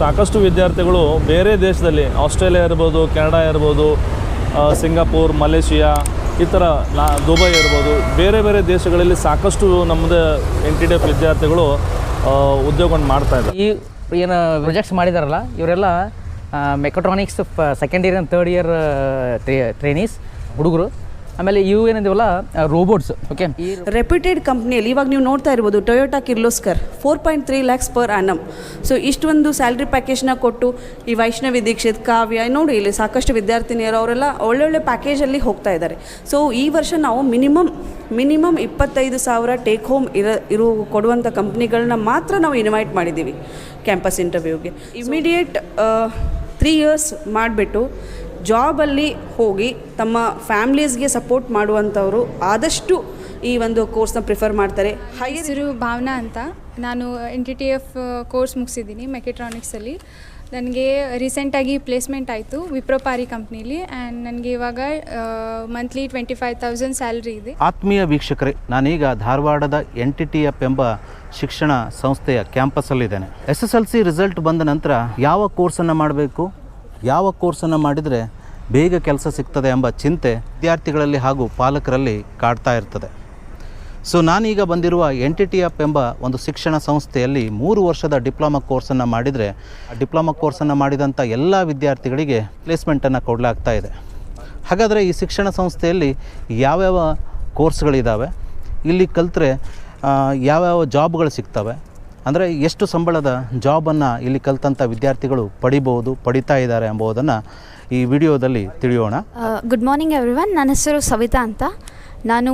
ಸಾಕಷ್ಟು ವಿದ್ಯಾರ್ಥಿಗಳು ಬೇರೆ ದೇಶದಲ್ಲಿ, ಆಸ್ಟ್ರೇಲಿಯಾ ಇರ್ಬೋದು, ಕೆನಡಾ ಇರ್ಬೋದು ಸಿಂಗಾಪುರ್, ಮಲೇಷಿಯಾ, ಈ ಥರ ನಾ, ದುಬೈ ಇರ್ಬೋದು, ಬೇರೆ ಬೇರೆ ದೇಶಗಳಲ್ಲಿ ಸಾಕಷ್ಟು ನಮ್ಮದೇ ಎನ್ ಟಿ ಡಿ ಎಫ್ ವಿದ್ಯಾರ್ಥಿಗಳು ಉದ್ಯೋಗವನ್ನು ಮಾಡ್ತಾ ಇದ್ದಾರೆ. ಈ ಏನು ಪ್ರೊಜೆಕ್ಟ್ಸ್ ಮಾಡಿದಾರಲ್ಲ, ಇವರೆಲ್ಲ mechatronics second year and third year trainees ಹುಡುಗರು. ಆಮೇಲೆ ಇವು ಏನಂದಿವಲ್ಲ ರೋಬೋಟ್ಸ್ ಓಕೆ ರೆಪ್ಯೂಟೆಡ್ ಕಂಪ್ನಿಯಲ್ಲಿ ಇವಾಗ ನೀವು ನೋಡ್ತಾ ಇರ್ಬೋದು Toyota Kirloskar four point three lakhs per annum so ಇಷ್ಟೊಂದು ಸ್ಯಾಲ್ರಿ ಪ್ಯಾಕೇಜ್ನ ಕೊಟ್ಟು ಈ ವೈಷ್ಣವಿ ದೀಕ್ಷಿತ್ ಕಾವ್ಯ ನೋಡಿ ಇಲ್ಲಿ ಸಾಕಷ್ಟು ವಿದ್ಯಾರ್ಥಿನಿಯರು ಅವರೆಲ್ಲ ಒಳ್ಳೊಳ್ಳೆ ಪ್ಯಾಕೇಜಲ್ಲಿ ಹೋಗ್ತಾ ಇದ್ದಾರೆ. ಸೊ ಈ ವರ್ಷ ನಾವು ಮಿನಿಮಮ್ ಮಿನಿಮಮ್ ಇಪ್ಪತ್ತೈದು ಸಾವಿರ ಟೇಕ್ ಹೋಮ್ ಇರ, ಇರು ಕೊಡುವಂಥ ಕಂಪ್ನಿಗಳನ್ನ ಮಾತ್ರ ನಾವು ಇನ್ವೈಟ್ ಮಾಡಿದ್ದೀವಿ ಕ್ಯಾಂಪಸ್ ಇಂಟರ್ವ್ಯೂಗೆ ಇಮಿಡಿಯೇಟ್ ತ್ರೀ ಇಯರ್ಸ್ ಮಾಡಿಬಿಟ್ಟು ಜಾಬಲ್ಲಿ ಹೋಗಿ ತಮ್ಮ ಫ್ಯಾಮ್ಲೀಸ್ಗೆ ಸಪೋರ್ಟ್ ಮಾಡುವಂಥವರು ಆದಷ್ಟು ಈ ಒಂದು ಕೋರ್ಸ್ನ ಪ್ರಿಫರ್ ಮಾಡ್ತಾರೆ. ಹೈಯರ್ ಹೆಸರು ಭಾವನಾ ಅಂತ. ನಾನು N T T F course ಮುಗಿಸಿದ್ದೀನಿ ಮೆಕೆಟ್ರಾನಿಕ್ಸಲ್ಲಿ ನನಗೆ ರೀಸೆಂಟಾಗಿ ಪ್ಲೇಸ್ಮೆಂಟ್ ಆಯಿತು ವಿಪ್ರೋಪಾರಿ ಕಂಪ್ನೀಲಿ ಆ್ಯಂಡ್ ನನಗೆ ಇವಾಗ monthly twenty five thousand salary ಇದೆ. ಆತ್ಮೀಯ ವೀಕ್ಷಕರೇ ನಾನೀಗ ಧಾರವಾಡದ ಎನ್ ಟಿ ಟಿ ಎಫ್ ಎಂಬ ಶಿಕ್ಷಣ ಸಂಸ್ಥೆಯ ಕ್ಯಾಂಪಸ್ಸಲ್ಲಿದ್ದೇನೆ. S S L C result ಬಂದ ನಂತರ ಯಾವ ಕೋರ್ಸನ್ನು ಮಾಡಬೇಕು? ಯಾವ ಕೋರ್ಸನ್ನು ಮಾಡಿದರೆ ಬೇಗ ಕೆಲಸ ಸಿಗ್ತದೆ ಎಂಬ ಚಿಂತೆ ವಿದ್ಯಾರ್ಥಿಗಳಲ್ಲಿ ಹಾಗೂ ಪಾಲಕರಲ್ಲಿ ಕಾಡ್ತಾ ಇರ್ತದೆ. ಸೊ ನಾನೀಗ ಬಂದಿರುವ ಎನ್ ಟಿ ಟಿ ಎಫ್ ಎಂಬ ಒಂದು ಶಿಕ್ಷಣ ಸಂಸ್ಥೆಯಲ್ಲಿ ಮೂರು ವರ್ಷದ ಡಿಪ್ಲೊಮಾ ಕೋರ್ಸನ್ನು ಮಾಡಿದರೆ ಡಿಪ್ಲೊಮಾ ಕೋರ್ಸನ್ನು ಮಾಡಿದಂಥ ಎಲ್ಲ ವಿದ್ಯಾರ್ಥಿಗಳಿಗೆ ಪ್ಲೇಸ್ಮೆಂಟನ್ನು ಕೊಡಲಾಗ್ತಾ ಇದೆ. ಹಾಗಾದರೆ ಈ ಶಿಕ್ಷಣ ಸಂಸ್ಥೆಯಲ್ಲಿ ಯಾವ್ಯಾವ ಕೋರ್ಸ್ಗಳಿದ್ದಾವೆ ಇಲ್ಲಿ ಕಲಿತ್ರೆ ಯಾವ್ಯಾವ ಜಾಬ್ಗಳು ಸಿಗ್ತವೆ? ಅಂದರೆ ಎಷ್ಟು ಸಂಬಳದ ಜಾಬನ್ನು ಇಲ್ಲಿ ಕಲಿತಂಥ ವಿದ್ಯಾರ್ಥಿಗಳು ಪಡಿಬೋದು, ಪಡಿತಾ ಇದ್ದಾರೆ ಎಂಬುದನ್ನು ಈ ವಿಡಿಯೋದಲ್ಲಿ ತಿಳಿಯೋಣ. ಗುಡ್ ಮಾರ್ನಿಂಗ್ ಎವ್ರಿ ನನ್ನ ಹೆಸರು ಸವಿತಾ ಅಂತ. ನಾನು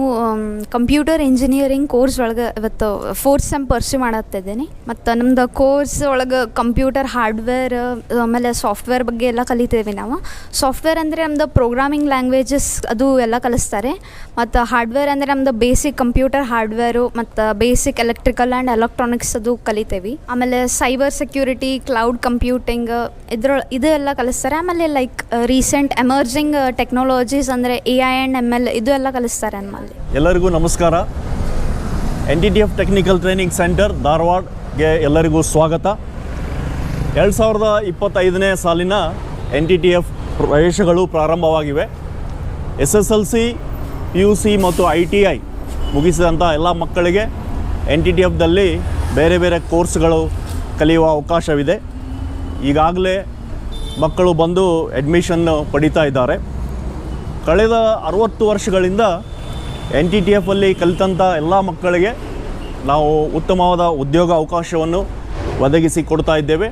ಕಂಪ್ಯೂಟರ್ ಇಂಜಿನಿಯರಿಂಗ್ ಕೋರ್ಸ್ ಒಳಗೆ ಇವತ್ತು ಫೋರ್ತ್ ಸೆಮ್ ಪರ್ಸ್ಯೂ ಮಾಡತ್ತಿದ್ದೀನಿ ಮತ್ತು ನಮ್ದು ಕೋರ್ಸ್ ಒಳಗೆ ಕಂಪ್ಯೂಟರ್ ಹಾರ್ಡ್ವೇರ್ ಆಮೇಲೆ ಸಾಫ್ಟ್ವೇರ್ ಬಗ್ಗೆ ಎಲ್ಲ ಕಲಿತೇವೆ ನಾವು. ಸಾಫ್ಟ್ವೇರ್ ಅಂದರೆ ನಮ್ದು ಪ್ರೋಗ್ರಾಮಿಂಗ್ ಲ್ಯಾಂಗ್ವೇಜಸ್ ಅದು ಎಲ್ಲ ಕಲಿಸ್ತಾರೆ. ಮತ್ತು ಹಾರ್ಡ್ವೇರ್ ಅಂದರೆ ನಮ್ದು ಬೇಸಿಕ್ ಕಂಪ್ಯೂಟರ್ ಹಾರ್ಡ್ವೇರು ಮತ್ತು ಬೇಸಿಕ್ ಎಲೆಕ್ಟ್ರಿಕಲ್ ಆ್ಯಂಡ್ ಎಲೆಕ್ಟ್ರಾನಿಕ್ಸ್ ಅದು ಕಲಿತೇವೆ. ಆಮೇಲೆ ಸೈಬರ್ ಸೆಕ್ಯೂರಿಟಿ ಕ್ಲೌಡ್ ಕಂಪ್ಯೂಟಿಂಗ್ ಇದ್ರ, ಇದು ಎಲ್ಲ ಕಲಿಸ್ತಾರೆ. ಆಮೇಲೆ ಲೈಕ್ ರೀಸೆಂಟ್ ಎಮರ್ಜಿಂಗ್ ಟೆಕ್ನಾಲಜೀಸ್ ಅಂದರೆ A I and M L ಇದು ಎಲ್ಲ ಕಲಿಸ್ತಾರೆ. ಎಲ್ಲರಿಗೂ ನಮಸ್ಕಾರ. N T T F technical training centre ಧಾರವಾಡ್ಗೆ ಎಲ್ಲರಿಗೂ ಸ್ವಾಗತ. ಎರಡು ಸಾವಿರದ ಇಪ್ಪತ್ತೈದನೇ ಸಾಲಿನ ಎನ್ ಟಿ ಟಿ ಎಫ್ ಪ್ರವೇಶಗಳು ಪ್ರಾರಂಭವಾಗಿವೆ. S S L C P U C ಮತ್ತು ಐ ಟಿ ಐ ಮುಗಿಸಿದಂಥ ಎಲ್ಲ ಮಕ್ಕಳಿಗೆ ಎನ್ ಟಿ ಟಿ ಎಫ್ದಲ್ಲಿ ಬೇರೆ ಬೇರೆ ಕೋರ್ಸ್ಗಳು ಕಲಿಯುವ ಅವಕಾಶವಿದೆ. ಈಗಾಗಲೇ ಮಕ್ಕಳು ಬಂದು ಅಡ್ಮಿಷನ್ನು ಪಡಿತಾ ಇದ್ದಾರೆ. ಕಳೆದ ಅರುವತ್ತು ವರ್ಷಗಳಿಂದ ಎನ್ ಟಿ ಟಿ ಎಫಲ್ಲಿ ಕಲಿತಂಥ ಎಲ್ಲ ಮಕ್ಕಳಿಗೆ ನಾವು ಉತ್ತಮವಾದ ಉದ್ಯೋಗ ಅವಕಾಶವನ್ನು ಒದಗಿಸಿ ಕೊಡ್ತಾ ಇದ್ದೇವೆ.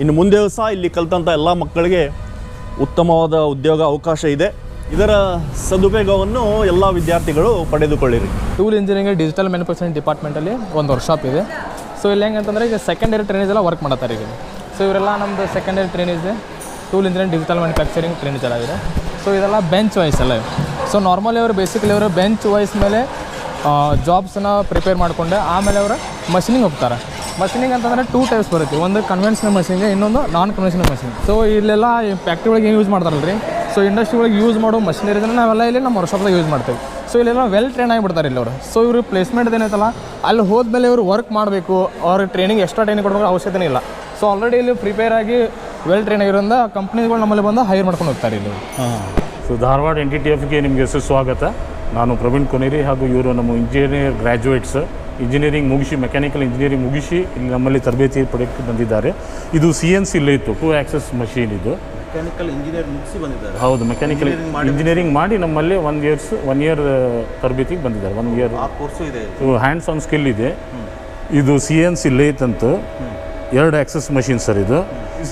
ಇನ್ನು ಮುಂದೆ ಸಹ ಇಲ್ಲಿ ಕಲಿತಂಥ ಎಲ್ಲ ಮಕ್ಕಳಿಗೆ ಉತ್ತಮವಾದ ಉದ್ಯೋಗ ಅವಕಾಶ ಇದೆ. ಇದರ ಸದುಪಯೋಗವನ್ನು ಎಲ್ಲ ವಿದ್ಯಾರ್ಥಿಗಳು ಪಡೆದುಕೊಳ್ಳಿರಿ. ಟೂಲ್ ಇಂಜಿನಿಯರಿಂಗ್ ಡಿಜಿಟಲ್ ಮ್ಯಾನುಫ್ಯಾಕ್ಚರಿಂಗ್ ಡಿಪಾರ್ಟ್ಮೆಂಟಲ್ಲಿ ಒಂದು ವರ್ಕ್ಶಾಪ್ ಇದೆ. ಸೊ ಇಲ್ಲಿ ಹೆಂಗಂತಂದರೆ ಈಗ ಸೆಕೆಂಡ್ ಇಯರ್ ಟ್ರೈನೇಜ್ ಎಲ್ಲ ವರ್ಕ್ ಮಾಡತ್ತಾರೆ ಈಗ. ಸೊ ಇವರೆಲ್ಲ ನಮ್ಮದು second year trainees tool engineering digital manufacturing trainees ಎಲ್ಲ ಇದೆ. ಸೊ ಇದೆಲ್ಲ ಬೆಂಚ್ ವೈಸ್ ಎಲ್ಲ ಸೊ ನಾರ್ಮಲಿ ಅವರು ಬೇಸಿಕಲಿ ಅವರು ಬೆಂಚ್ ವೈಸ್ ಮೇಲೆ ಜಾಬ್ಸನ್ನ ಪ್ರಿಪೇರ್ ಮಾಡಿಕೊಂಡೆ. ಆಮೇಲೆ ಅವರು ಮಷಿನಿಂಗ್ ಹೋಗ್ತಾರೆ. ಮಷಿನಿಂಗ್ ಅಂತಂದರೆ ಟೂ ಟೈಪ್ಸ್ ಬರುತ್ತೆ. ಒಂದು ಕನ್ವೆನ್ಷನಲ್ ಮಷಿನ್ಗೆ ಇನ್ನೊಂದು ನಾನ್ ಕನ್ವೆನ್ಷನಲ್ ಮಷಿನ್ ಸೊ ಇಲ್ಲೆಲ್ಲ ಫ್ಯಾಕ್ಟ್ರಿ ಒಳಗೆ ಯೂಸ್ ಮಾಡ್ತಾರಲ್ಲ ರೀ ಸೊ ಇಂಡಸ್ಟ್ರಿ ಒಳಗೆ ಯೂಸ್ ಮಾಡೋ ಮಷಿನರಿದನ್ನ ನಾವೆಲ್ಲ ಇಲ್ಲಿ ನಮ್ಮ ವರ್ಕ್ಶಾಪ್ದಾಗ ಯೂಸ್ ಮಾಡ್ತೇವೆ. ಸೊ ಇಲ್ಲೆಲ್ಲ ವೆಲ್ ಟ್ರೈನ್ ಆಗಿಬಿಡ್ತಾರೆ ಇಲ್ಲಿ ಅವರು ಸೊ ಇವರು ಪ್ಲೇಸ್ಮೆಂಟ್ ಏನೈತಲ್ಲ ಅಲ್ಲಿ ಹೋದ್ಮೇಲೆ ಇವರು ವರ್ಕ್ ಮಾಡಬೇಕು. ಅವ್ರ ಟ್ರೈನಿಂಗ್ ಎಕ್ಸ್ಟ್ರಾ ಟ್ರೈನಿಂಗ್ ಕೊಡೋ ಅವಶ್ಯಕತೆ ಇಲ್ಲ. ಸೊ ಆಲ್ರೆಡಿ ಇಲ್ಲಿ ಪ್ರಿಪೇರ್ ಆಗಿ ವೆಲ್ ಟ್ರೈನ್ ಆಗಿರೋದ್ರಿಂದ ಕಂಪ್ನಿಗಳು ನಮ್ಮಲ್ಲಿ ಬಂದು ಹೈರ್ ಮಾಡ್ಕೊಂಡು ಹೋಗ್ತಾರೆ ಇಲ್ಲಿ. So Dharwad N T T ಎಫ್ಗೆ ನಿಮಗೆ ಸುಸ್ವಾಗತ ನಾನು ಪ್ರವೀಣ್ ಕೊನೇರಿ ಹಾಗೂ ಇವರು ನಮ್ಮ ಇಂಜಿನಿಯರ್ ಗ್ರ್ಯಾಜುಯೇಟ್ಸ್ ಇಂಜಿನಿಯರಿಂಗ್ ಮುಗಿಸಿ ಮೆಕ್ಯಾನಿಕಲ್ ಇಂಜಿನಿಯರಿಂಗ್ ಮುಗಿಸಿ ಇಲ್ಲಿ ನಮ್ಮಲ್ಲಿ ತರಬೇತಿ ಪಡೆಯೋಕ್ಕೆ ಬಂದಿದ್ದಾರೆ. ಇದು ಸಿ ಎನ್ ಸಿ ಇತ್ತು ಟೂ ಆ್ಯಕ್ಸಸ್ ಮಷೀನ್ ಇದು. ಮೆಕ್ಯಾನಿಕಲ್ ಇಂಜಿನಿಯರ್ ಮುಗಿಸಿ ಬಂದಿದ್ದಾರೆ. ಹೌದು ಮೆಕ್ಯಾನಿಕಲ್ ಇಂಜಿನಿಯರಿಂಗ್ ಮಾಡಿ ನಮ್ಮಲ್ಲಿ ಒನ್ ಇಯರ್ಸ್ ಒನ್ ಇಯರ್ ತರಬೇತಿಗೆ ಬಂದಿದ್ದಾರೆ. ಒನ್ ಇಯರ್ ಕೋರ್ಸು ಇದೆ. ಹ್ಯಾಂಡ್ಸ್ ಆನ್ ಸ್ಕಿಲ್ ಇದೆ. ಇದು ಸಿ ಎನ್ ಸಿ ಲೇತ್ ಅಂತ ಎರಡು ಆಕ್ಸಸ್ ಮಷೀನ್ ಸರ್ ಇದು.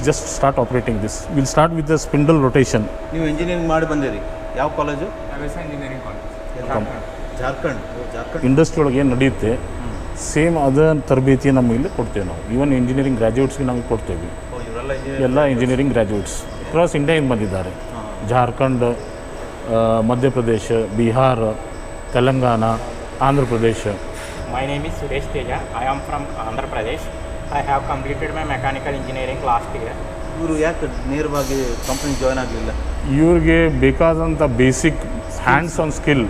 Just start operating this will start with the spindle rotation ನೀವು ಇಂಜಿನಿಯರಿಂಗ್ ಮಾಡಿ ಬಂದಿರಿ. ಯಾವ college Jharkhand. College Jharkhand. Industry ಒಳಗೆ ಏನು ನಡೆಯುತ್ತೆ ಸೇಮ್ ಅದ ತರಬೇತಿ ನಮಗೆ ಇಲ್ಲಿ ಕೊಡ್ತೇವೆ ನಾವು. ಈವನ್ ಇಂಜಿನಿಯರಿಂಗ್ ಗ್ರಾಜುಯೇಟ್ಸ್ಗೆ ನಮಗೆ ಕೊಡ್ತೇವೆ. ಎಲ್ಲ ಇಂಜಿನಿಯರಿಂಗ್ ಗ್ರ್ಯಾಜುಯೇಟ್ಸ್ ಕ್ರಾಸ್ ಇಂಡಿಯಾಯಿಂದ ಬಂದಿದ್ದಾರೆ. Jharkhand Madhya Pradesh Bihar Telangana Andhra Pradesh. My name is Suresh Teja. I am from Andhra Pradesh. I have completed my mechanical engineering last year ಇವರು ಯಾಕೆ ನೇರವಾಗಿ ಕಂಪ್ನಿ ಜಾಯ್ನ್ ಆಗಲಿಲ್ಲ? ಇವ್ರಿಗೆ ಬೇಕಾದಂಥ ಬೇಸಿಕ್ ಹ್ಯಾಂಡ್ಸ್ ಆನ್ ಸ್ಕಿಲ್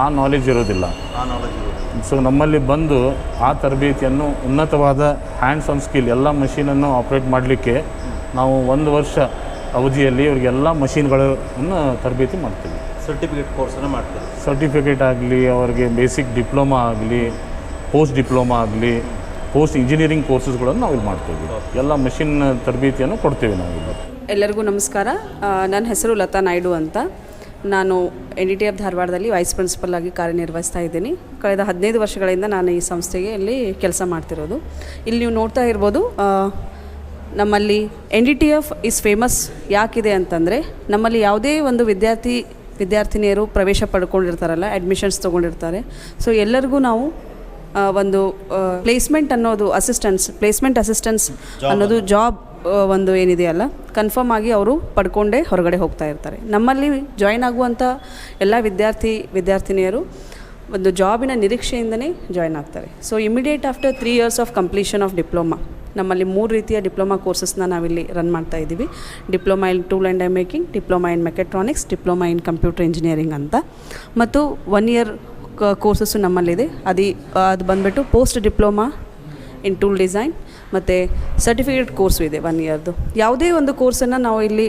ಆ knowledge ಇರೋದಿಲ್ಲ. ಆ ನಾಲೆಜ್ ಸೊ ನಮ್ಮಲ್ಲಿ ಬಂದು ಆ ತರಬೇತಿಯನ್ನು ಉನ್ನತವಾದ ಹ್ಯಾಂಡ್ಸ್ ಆನ್ ಸ್ಕಿಲ್ ಎಲ್ಲ ಮಷೀನನ್ನು ಆಪ್ರೇಟ್ ಮಾಡಲಿಕ್ಕೆ ನಾವು ಒಂದು ವರ್ಷ ಅವಧಿಯಲ್ಲಿ ಇವರಿಗೆಲ್ಲ ಮಷೀನ್ಗಳನ್ನು ತರಬೇತಿ ಮಾಡ್ತೀವಿ. ಸರ್ಟಿಫಿಕೇಟ್ ಕೋರ್ಸನ್ನು ಮಾಡ್ತೀವಿ. ಸರ್ಟಿಫಿಕೇಟ್ ಆಗಲಿ ಅವರಿಗೆ ಬೇಸಿಕ್ ಡಿಪ್ಲೊಮಾ ಆಗಲಿ ಪೋಸ್ಟ್ ಡಿಪ್ಲೊಮಾ ಆಗಲಿ ಪೋಸ್ಟ್ ಇಂಜಿನಿಯರಿಂಗ್ ಕೋರ್ಸಸ್ಗಳನ್ನು ನಾವು ಇಲ್ಲಿ ಮಾಡ್ತೀವಿ. ಎಲ್ಲ ಮೆಷಿನ್ ತರಬೇತಿಯನ್ನು ಕೊಡ್ತೀವಿ ನಾವು ಇಲ್ಲಿ. ಎಲ್ಲರಿಗೂ ನಮಸ್ಕಾರ. ನನ್ನ ಹೆಸರು ಲತಾ ನಾಯ್ಡು ಅಂತ. ನಾನು ಎನ್ ಡಿ ಟಿ ಎಫ್ ಧಾರವಾಡದಲ್ಲಿ ವೈಸ್ ಪ್ರಿನ್ಸಿಪಲ್ ಆಗಿ ಕಾರ್ಯನಿರ್ವಹಿಸ್ತಾ ಇದ್ದೀನಿ. ಕಳೆದ ಹದಿನೈದು ವರ್ಷಗಳಿಂದ ನಾನು ಈ ಸಂಸ್ಥೆಗೆ ಇಲ್ಲಿ ಕೆಲಸ ಮಾಡ್ತಿರೋದು. ಇಲ್ಲಿ ನೀವು ನೋಡ್ತಾ ಇರ್ಬೋದು ನಮ್ಮಲ್ಲಿ N D T F is famous ಯಾಕಿದೆ ಅಂತಂದರೆ ನಮ್ಮಲ್ಲಿ ಯಾವುದೇ ಒಂದು ವಿದ್ಯಾರ್ಥಿ ವಿದ್ಯಾರ್ಥಿನಿಯರು ಪ್ರವೇಶ ಪಡ್ಕೊಂಡಿರ್ತಾರಲ್ಲ ಅಡ್ಮಿಷನ್ಸ್ ತೊಗೊಂಡಿರ್ತಾರೆ. ಸೊ ಎಲ್ಲರಿಗೂ ನಾವು ಒಂದು ಪ್ಲೇಸ್ಮೆಂಟ್ ಅನ್ನೋದು ಅಸಿಸ್ಟೆನ್ಸ್ ಪ್ಲೇಸ್ಮೆಂಟ್ ಅಸಿಸ್ಟೆನ್ಸ್ ಅನ್ನೋದು ಜಾಬ್ ಒಂದು ಏನಿದೆಯಲ್ಲ ಕನ್ಫರ್ಮ್ ಆಗಿ ಅವರು ಪಡ್ಕೊಂಡೇ ಹೊರಗಡೆ ಹೋಗ್ತಾ ಇರ್ತಾರೆ. ನಮ್ಮಲ್ಲಿ ಜಾಯ್ನ್ ಆಗುವಂಥ ಎಲ್ಲ ವಿದ್ಯಾರ್ಥಿ ವಿದ್ಯಾರ್ಥಿನಿಯರು ಒಂದು ಜಾಬಿನ ನಿರೀಕ್ಷೆಯಿಂದನೇ ಜಾಯ್ನ್ ಆಗ್ತಾರೆ. So immediate after three years of completion of diploma ನಮ್ಮಲ್ಲಿ ಮೂರು ರೀತಿಯ ಡಿಪ್ಲೊಮಾ ಕೋರ್ಸಸ್ನ ನಾವಿಲ್ಲಿ ರನ್ ಮಾಡ್ತಾ ಇದ್ದೀವಿ. Diploma in tool and die making diploma in mechatronics diploma in computer engineering ಅಂತ. ಮತ್ತು ಒನ್ ಇಯರ್ ಕೋರ್ಸಸ್ಸು ನಮ್ಮಲ್ಲಿದೆ. ಅದು ಅದು ಬಂದುಬಿಟ್ಟು post diploma in tool design ಮತ್ತು ಸರ್ಟಿಫಿಕೇಟ್ ಕೋರ್ಸು ಇದೆ ಒನ್ ಇಯರ್ದು ಯಾವುದೇ ಒಂದು ಕೋರ್ಸನ್ನು ನಾವು ಇಲ್ಲಿ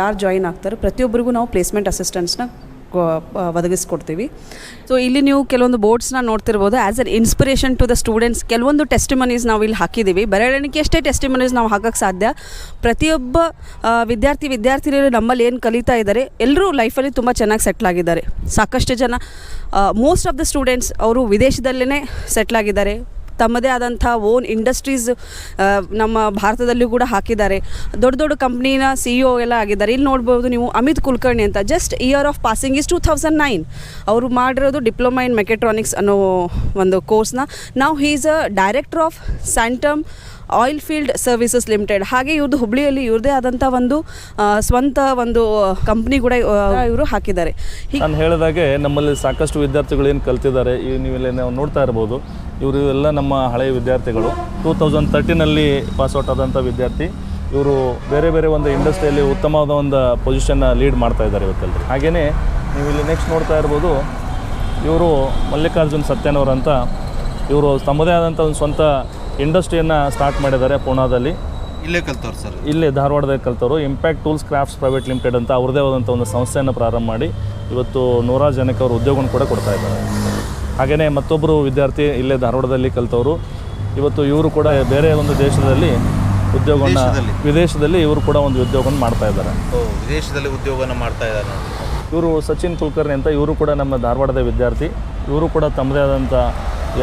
ಯಾರು ಜಾಯಿನ್ ಆಗ್ತಾರೋ ಪ್ರತಿಯೊಬ್ಬರಿಗೂ ನಾವು ಪ್ಲೇಸ್ಮೆಂಟ್ ಅಸಿಸ್ಟೆಂಟ್ಸ್ನ ಒದಗಿಸ್ಕೊಡ್ತೀವಿ. ಸೊ ಇಲ್ಲಿ ನೀವು ಕೆಲವೊಂದು ಬೋರ್ಡ್ಸ್ನ ನೋಡ್ತಿರ್ಬೋದು. As an inspiration to the students ಕೆಲವೊಂದು ಟೆಸ್ಟಿಮನೀಸ್ ನಾವು ಇಲ್ಲಿ ಹಾಕಿದ್ದೀವಿ ಬರವಣಿಗೆ ಅಷ್ಟೇ ಟೆಸ್ಟಿಮನೀಸ್ ನಾವು ಹಾಕೋಕ್ಕೆ ಸಾಧ್ಯ. ಪ್ರತಿಯೊಬ್ಬ ವಿದ್ಯಾರ್ಥಿ, ವಿದ್ಯಾರ್ಥಿನಿಯರು ನಮ್ಮಲ್ಲಿ ಏನು ಕಲಿತಾ ಇದ್ದಾರೆ ಎಲ್ಲರೂ ಲೈಫಲ್ಲಿ ತುಂಬ ಚೆನ್ನಾಗಿ ಸೆಟ್ಲ್ ಆಗಿದ್ದಾರೆ. ಸಾಕಷ್ಟು ಜನ ಮೋಸ್ಟ್ ಆಫ್ ದ ಸ್ಟೂಡೆಂಟ್ಸ್ ಅವರು ವಿದೇಶದಲ್ಲೇ ಸೆಟ್ಲ್ ಆಗಿದ್ದಾರೆ. ತಮ್ಮದೇ ಆದಂಥ ಓನ್ ಇಂಡಸ್ಟ್ರೀಸ್ ನಮ್ಮ ಭಾರತದಲ್ಲೂ ಕೂಡ ಹಾಕಿದ್ದಾರೆ. ದೊಡ್ಡ ದೊಡ್ಡ ಕಂಪ್ನಿನ ಸಿ ಇ ಒ ಎಲ್ಲ ಆಗಿದ್ದಾರೆ. ಇಲ್ಲಿ ನೋಡ್ಬೋದು ನೀವು ಅಮಿತ್ ಕುಲಕರ್ಣಿ ಅಂತ. Just year of passing is two thousand nine ಅವರು ಮಾಡಿರೋದು ಡಿಪ್ಲೊಮಾ ಇನ್ ಮೆಕೆಟ್ರಾನಿಕ್ಸ್ ಅನ್ನೋ ಒಂದು ಕೋರ್ಸ್ನ ನಾವು he's a director of Santam oil field services limited. ಹಾಗೆ ಇವ್ರದ್ದು ಹುಬ್ಳಿಯಲ್ಲಿ ಇವ್ರದೇ ಆದಂಥ ಒಂದು ಸ್ವಂತ ಒಂದು ಕಂಪ್ನಿ ಕೂಡ ಇವರು ಹಾಕಿದ್ದಾರೆ. ನಾನು ಹೇಳಿದಾಗೆ ನಮ್ಮಲ್ಲಿ ಸಾಕಷ್ಟು ವಿದ್ಯಾರ್ಥಿಗಳು ಏನು ಕಲ್ತಿದ್ದಾರೆ, ಈ ನೀವೆಲ್ಲ ನಾವು ನೋಡ್ತಾ ಇರ್ಬೋದು. ಇವರು ಇವೆಲ್ಲ ನಮ್ಮ ಹಳೆಯ ವಿದ್ಯಾರ್ಥಿಗಳು. ಟೂ ತೌಸಂಡ್ ತರ್ಟೀನಲ್ಲಿ ಪಾಸ್ಔಟ್ ಆದಂಥ ವಿದ್ಯಾರ್ಥಿ. ಇವರು ಬೇರೆ ಬೇರೆ ಒಂದು ಇಂಡಸ್ಟ್ರಿಯಲ್ಲಿ ಉತ್ತಮವಾದ ಒಂದು ಪೊಸಿಷನ್ನ ಲೀಡ್ ಮಾಡ್ತಾ ಇದ್ದಾರೆ ಇವತ್ತಲ್ಲಿ. ಹಾಗೆಯೇ ನೀವು ಇಲ್ಲಿ ನೆಕ್ಸ್ಟ್ ನೋಡ್ತಾ ಇರ್ಬೋದು, ಇವರು ಮಲ್ಲಿಕಾರ್ಜುನ್ ಸತ್ಯನವರು ಅಂತ, ಇವರು ತಮ್ಮದೇ ಆದಂಥ ಒಂದು ಸ್ವಂತ ಇಂಡಸ್ಟ್ರಿಯನ್ನು ಸ್ಟಾರ್ಟ್ ಮಾಡಿದ್ದಾರೆ ಪೂನಾದಲ್ಲಿ. ಇಲ್ಲೇ ಕಲ್ತವ್ರು ಸರ್. ಇಲ್ಲೇ ಧಾರವಾಡದಲ್ಲಿ ಕಲ್ತವರು. Impact tools crafts private limited ಅಂತ ಅವ್ರದ್ದೇ ಆದಂಥ ಒಂದು ಸಂಸ್ಥೆಯನ್ನು ಪ್ರಾರಂಭ ಮಾಡಿ ಇವತ್ತು ನೂರಾರು ಜನಕ್ಕೆ ಅವರು ಉದ್ಯೋಗವನ್ನು ಕೂಡ ಕೊಡ್ತಾ ಇದ್ದಾರೆ. ಹಾಗೆಯೇ ಮತ್ತೊಬ್ಬರು ವಿದ್ಯಾರ್ಥಿ ಇಲ್ಲೇ ಧಾರವಾಡದಲ್ಲಿ ಕಲ್ತವರು. ಇವತ್ತು ಇವರು ಕೂಡ ಬೇರೆ ಒಂದು ದೇಶದಲ್ಲಿ ಉದ್ಯೋಗವನ್ನು ವಿದೇಶದಲ್ಲಿ? ಇವರು ಕೂಡ ಒಂದು ಉದ್ಯೋಗವನ್ನು ಮಾಡ್ತಾ ಇದ್ದಾರೆ. ವಿದೇಶದಲ್ಲಿ ಉದ್ಯೋಗವನ್ನು ಮಾಡ್ತಾ ಇದ್ದಾರೆ. ಇವರು ಸಚಿನ್ ಕುಲಕರ್ಣಿ ಅಂತ ಇವರು ಕೂಡ ನಮ್ಮ ಧಾರವಾಡದ ವಿದ್ಯಾರ್ಥಿ. ಇವರು ಕೂಡ ತಮ್ಮದೇ ಆದಂಥ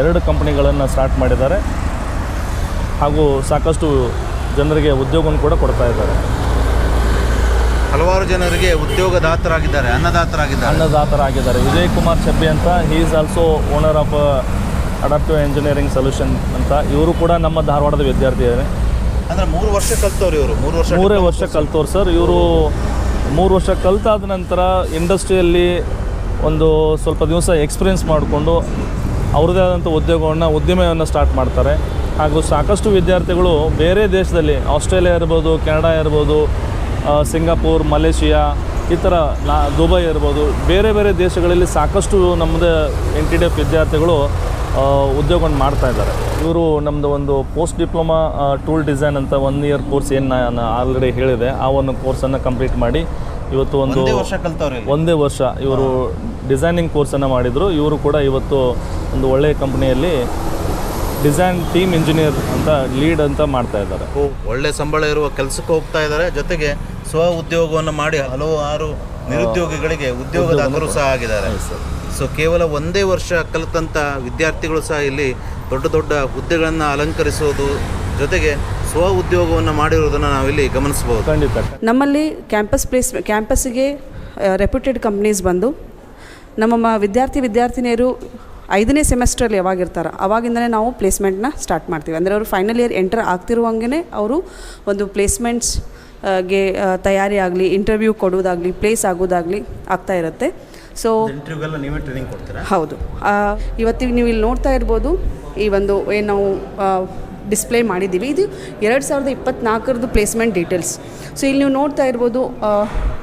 ಎರಡು ಕಂಪ್ನಿಗಳನ್ನು ಸ್ಟಾರ್ಟ್ ಮಾಡಿದ್ದಾರೆ. ಹಾಗೂ ಸಾಕಷ್ಟು ಜನರಿಗೆ ಉದ್ಯೋಗವನ್ನು ಕೂಡ ಕೊಡ್ತಾ ಇದ್ದಾರೆ. ಹಲವಾರು ಜನರಿಗೆ ಉದ್ಯೋಗದಾತರಾಗಿದ್ದಾರೆ ಅನ್ನದಾತರಾಗಿದ್ದಾರೆ. ಅನ್ನದಾತರಾಗಿದ್ದಾರೆ. ವಿಜಯ್ ಕುಮಾರ್ ಚಬ್ಬಿ ಅಂತ he is also owner of adaptive engineering solution ಅಂತ. ಇವರು ಕೂಡ ನಮ್ಮ ಧಾರವಾಡದ ವಿದ್ಯಾರ್ಥಿ ಇದ್ದಾರೆ. ಅಂದ್ರೆ ಮೂರು ವರ್ಷ ಕಲ್ತವ್ರು ಇವರು. ಮೂರು ವರ್ಷ ಮೂರೇ ವರ್ಷ ಕಲ್ತವ್ರು ಸರ್. ಇವರು ಮೂರು ವರ್ಷ ಕಲ್ತಾದ ನಂತರ ಇಂಡಸ್ಟ್ರಿಯಲ್ಲಿ ಒಂದು ಸ್ವಲ್ಪ ದಿವಸ ಎಕ್ಸ್ಪೀರಿಯನ್ಸ್ ಮಾಡಿಕೊಂಡು ಅವ್ರದ್ದೇ ಆದಂಥ ಉದ್ಯೋಗವನ್ನು ಉದ್ಯಮವನ್ನು ಸ್ಟಾರ್ಟ್ ಮಾಡ್ತಾರೆ. ಹಾಗೂ ಸಾಕಷ್ಟು ವಿದ್ಯಾರ್ಥಿಗಳು ಬೇರೆ ದೇಶದಲ್ಲಿ ಆಸ್ಟ್ರೇಲಿಯಾ ಇರ್ಬೋದು ಕೆನಡಾ ಇರ್ಬೋದು ಸಿಂಗಾಪುರ್ ಮಲೇಷಿಯಾ ಈ ಥರ ನಾ ದುಬೈ ಇರ್ಬೋದು ಬೇರೆ ಬೇರೆ ದೇಶಗಳಲ್ಲಿ ಸಾಕಷ್ಟು ನಮ್ಮದು ಎನ್ ಟಿ ಡಿ ಎಫ್ ವಿದ್ಯಾರ್ಥಿಗಳು ಉದ್ಯೋಗವನ್ನು ಮಾಡ್ತಾ ಇದ್ದಾರೆ. ಇವರು ನಮ್ಮದು ಒಂದು ಪೋಸ್ಟ್ ಡಿಪ್ಲೊಮಾ ಟೂಲ್ ಡಿಸೈನ್ ಅಂತ ಒನ್ ಇಯರ್ ಕೋರ್ಸ್ ಏನು ನಾನು ಆಲ್ರೆಡಿ ಹೇಳಿದೆ. ಆ ಒಂದು ಕೋರ್ಸನ್ನು ಕಂಪ್ಲೀಟ್ ಮಾಡಿ ಇವತ್ತು ಒಂದು ಒಂದೇ ವರ್ಷ ಕಲ್ತವ್ರೆ ಒಂದೇ ವರ್ಷ ಇವರು ಡಿಸೈನಿಂಗ್ ಕೋರ್ಸನ್ನು ಮಾಡಿದರು. ಇವರು ಕೂಡ ಇವತ್ತು ಒಂದು ಒಳ್ಳೆಯ ಕಂಪ್ನಿಯಲ್ಲಿ ಡಿಸೈನ್ ಟೀಮ್ ಇಂಜಿನಿಯರ್ ಅಂತ ಲೀಡ್ ಅಂತ ಮಾಡ್ತಾ ಇದ್ದಾರೆ. ಓ, ಒಳ್ಳೆ ಸಂಬಳ ಇರುವ ಕೆಲಸಕ್ಕೆ ಹೋಗ್ತಾ ಇದ್ದಾರೆ. ಜೊತೆಗೆ ಸ್ವ ಉದ್ಯೋಗವನ್ನು ಮಾಡಿ ಹಲವಾರು ನಿರುದ್ಯೋಗಿಗಳಿಗೆ ಉದ್ಯೋಗದಾತರು ಸಹ ಆಗಿದ್ದಾರೆ. ಸೊ ಕೇವಲ ಒಂದೇ ವರ್ಷ ಕಲಿತಂಥ ವಿದ್ಯಾರ್ಥಿಗಳು ಸಹ ಇಲ್ಲಿ ದೊಡ್ಡ ದೊಡ್ಡ ಹುದ್ದೆಗಳನ್ನು ಅಲಂಕರಿಸೋದು ಜೊತೆಗೆ ಸ್ವ ಉದ್ಯೋಗವನ್ನು ಮಾಡಿರೋದನ್ನು ನಾವಿಲ್ಲಿ ಗಮನಿಸಬಹುದು. ಖಂಡಿತ. ನಮ್ಮಲ್ಲಿ ಕ್ಯಾಂಪಸ್ ಪ್ಲೇಸ್ ಕ್ಯಾಂಪಸ್ಗೆ ರೆಪ್ಯೂಟೆಡ್ ಕಂಪ್ನೀಸ್ ಬಂದು ನಮ್ಮ ಮ- ವಿದ್ಯಾರ್ಥಿ ವಿದ್ಯಾರ್ಥಿನಿಯರು ಐದನೇ ಸೆಮೆಸ್ಟ್ರಲ್ಲಿ ಯಾವಾಗಿರ್ತಾರೆ ಅವಾಗಿಂದಲೇ ನಾವು ಪ್ಲೇಸ್ಮೆಂಟ್ನ ಸ್ಟಾರ್ಟ್ ಮಾಡ್ತೀವಿ. ಅಂದರೆ ಅವರು ಫೈನಲ್ ಇಯರ್ ಎಂಟರ್ ಆಗ್ತಿರುವಂಗೆ ಅವರು ಒಂದು ಪ್ಲೇಸ್ಮೆಂಟ್ಸ್ಗೆ ತಯಾರಿ ಆಗಲಿ ಇಂಟರ್ವ್ಯೂ ಕೊಡೋದಾಗಲಿ ಪ್ಲೇಸ್ ಆಗೋದಾಗಲಿ ಆಗ್ತಾ ಇರುತ್ತೆ. ಸೊ ನೀವೇ ಟ್ರೈನಿಂಗ್ ಕೊಡ್ತೀರಾ? ಹೌದು. ಇವತ್ತಿಗೆ ನೀವು ಇಲ್ಲಿ ನೋಡ್ತಾ ಇರ್ಬೋದು ಈ ಒಂದು ಏನು ನಾವು ಡಿಸ್ಪ್ಲೇ ಮಾಡಿದ್ದೀವಿ. ಇದು ಎರಡು ಸಾವಿರದ ಇಪ್ಪತ್ತ್ನಾಲ್ಕರದ್ದು ಪ್ಲೇಸ್ಮೆಂಟ್ ಡೀಟೇಲ್ಸ್ ಸೊ ಇಲ್ಲಿ ನೀವು ನೋಡ್ತಾ ಇರ್ಬೋದು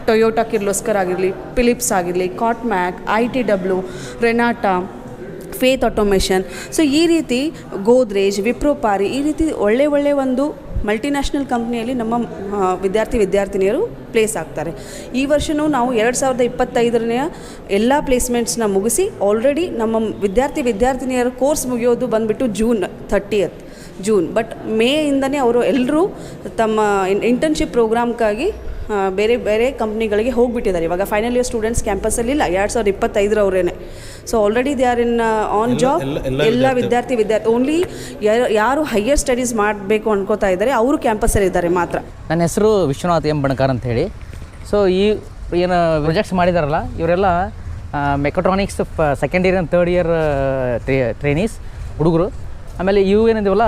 ಟೊಯೋಟಾ ಕಿರ್ಲೋಸ್ಕರ್ ಆಗಿರಲಿ ಫಿಲಿಪ್ಸ್ ಆಗಿರಲಿ Cotmac I T W Renata Faith automation so ಈ ರೀತಿ ಗೋದ್ರೇಜ್, ವಿಪ್ರೋಪಾರಿ ಈ ರೀತಿ ಒಳ್ಳೆ ಒಳ್ಳೆ ಒಂದು ಮಲ್ಟಿನ್ಯಾಷನಲ್ ಕಂಪ್ನಿಯಲ್ಲಿ ನಮ್ಮ ವಿದ್ಯಾರ್ಥಿ ವಿದ್ಯಾರ್ಥಿನಿಯರು ಪ್ಲೇಸ್ ಆಗ್ತಾರೆ. ಈ ವರ್ಷವೂ ನಾವು ಎರಡು ಸಾವಿರದ ಇಪ್ಪತ್ತೈದರನೆಯ ಎಲ್ಲ ಪ್ಲೇಸ್ಮೆಂಟ್ಸ್ನ ಮುಗಿಸಿ ಆಲ್ರೆಡಿ ನಮ್ಮ ವಿದ್ಯಾರ್ಥಿ ವಿದ್ಯಾರ್ಥಿನಿಯರ ಕೋರ್ಸ್ ಮುಗಿಯೋದು ಬಂದುಬಿಟ್ಟು ಜೂನ್ ಥರ್ಟಿಯತ್ ಜೂನ್ ಬಟ್ ಮೇಯಿಂದನೇ ಅವರು ಎಲ್ಲರೂ ತಮ್ಮ ಇಂಟರ್ನ್ಶಿಪ್ ಪ್ರೋಗ್ರಾಮ್ಗಾಗಿ ಬೇರೆ ಬೇರೆ ಕಂಪ್ನಿಗಳಿಗೆ ಹೋಗಿಬಿಟ್ಟಿದ್ದಾರೆ. ಇವಾಗ ಫೈನಲ್ ಇಯರ್ ಸ್ಟೂಡೆಂಟ್ಸ್ ಕ್ಯಾಂಪಸಲ್ಲಿ ಇಲ್ಲ ಎರಡು ಸಾವಿರದ ಇಪ್ಪತ್ತೈದರವರೇನೆ. So already they are in on job ಎಲ್ಲ ವಿದ್ಯಾರ್ಥಿ ವಿದ್ಯಾರ್ಥಿ ಓನ್ಲಿ ಯಾರು ಹೈಯರ್ ಸ್ಟಡೀಸ್ ಮಾಡಬೇಕು ಅನ್ಕೋತಾ ಇದ್ದಾರೆ ಅವರು ಕ್ಯಾಂಪಸ್ಸಲ್ಲಿ ಇದ್ದಾರೆ ಮಾತ್ರ. ನನ್ನ ಹೆಸರು ವಿಶ್ವನಾಥ್ ಎಂ ಬಣಕಾರ್ ಅಂತ ಹೇಳಿ. ಸೊ ಈ ಏನು ಪ್ರೊಜೆಕ್ಟ್ಸ್ ಮಾಡಿದಾರಲ್ಲ ಇವರೆಲ್ಲ mechatronics second year and third year trainees ಹುಡುಗರು. ಆಮೇಲೆ ಇವು ಏನಿದೆವಲ್ಲ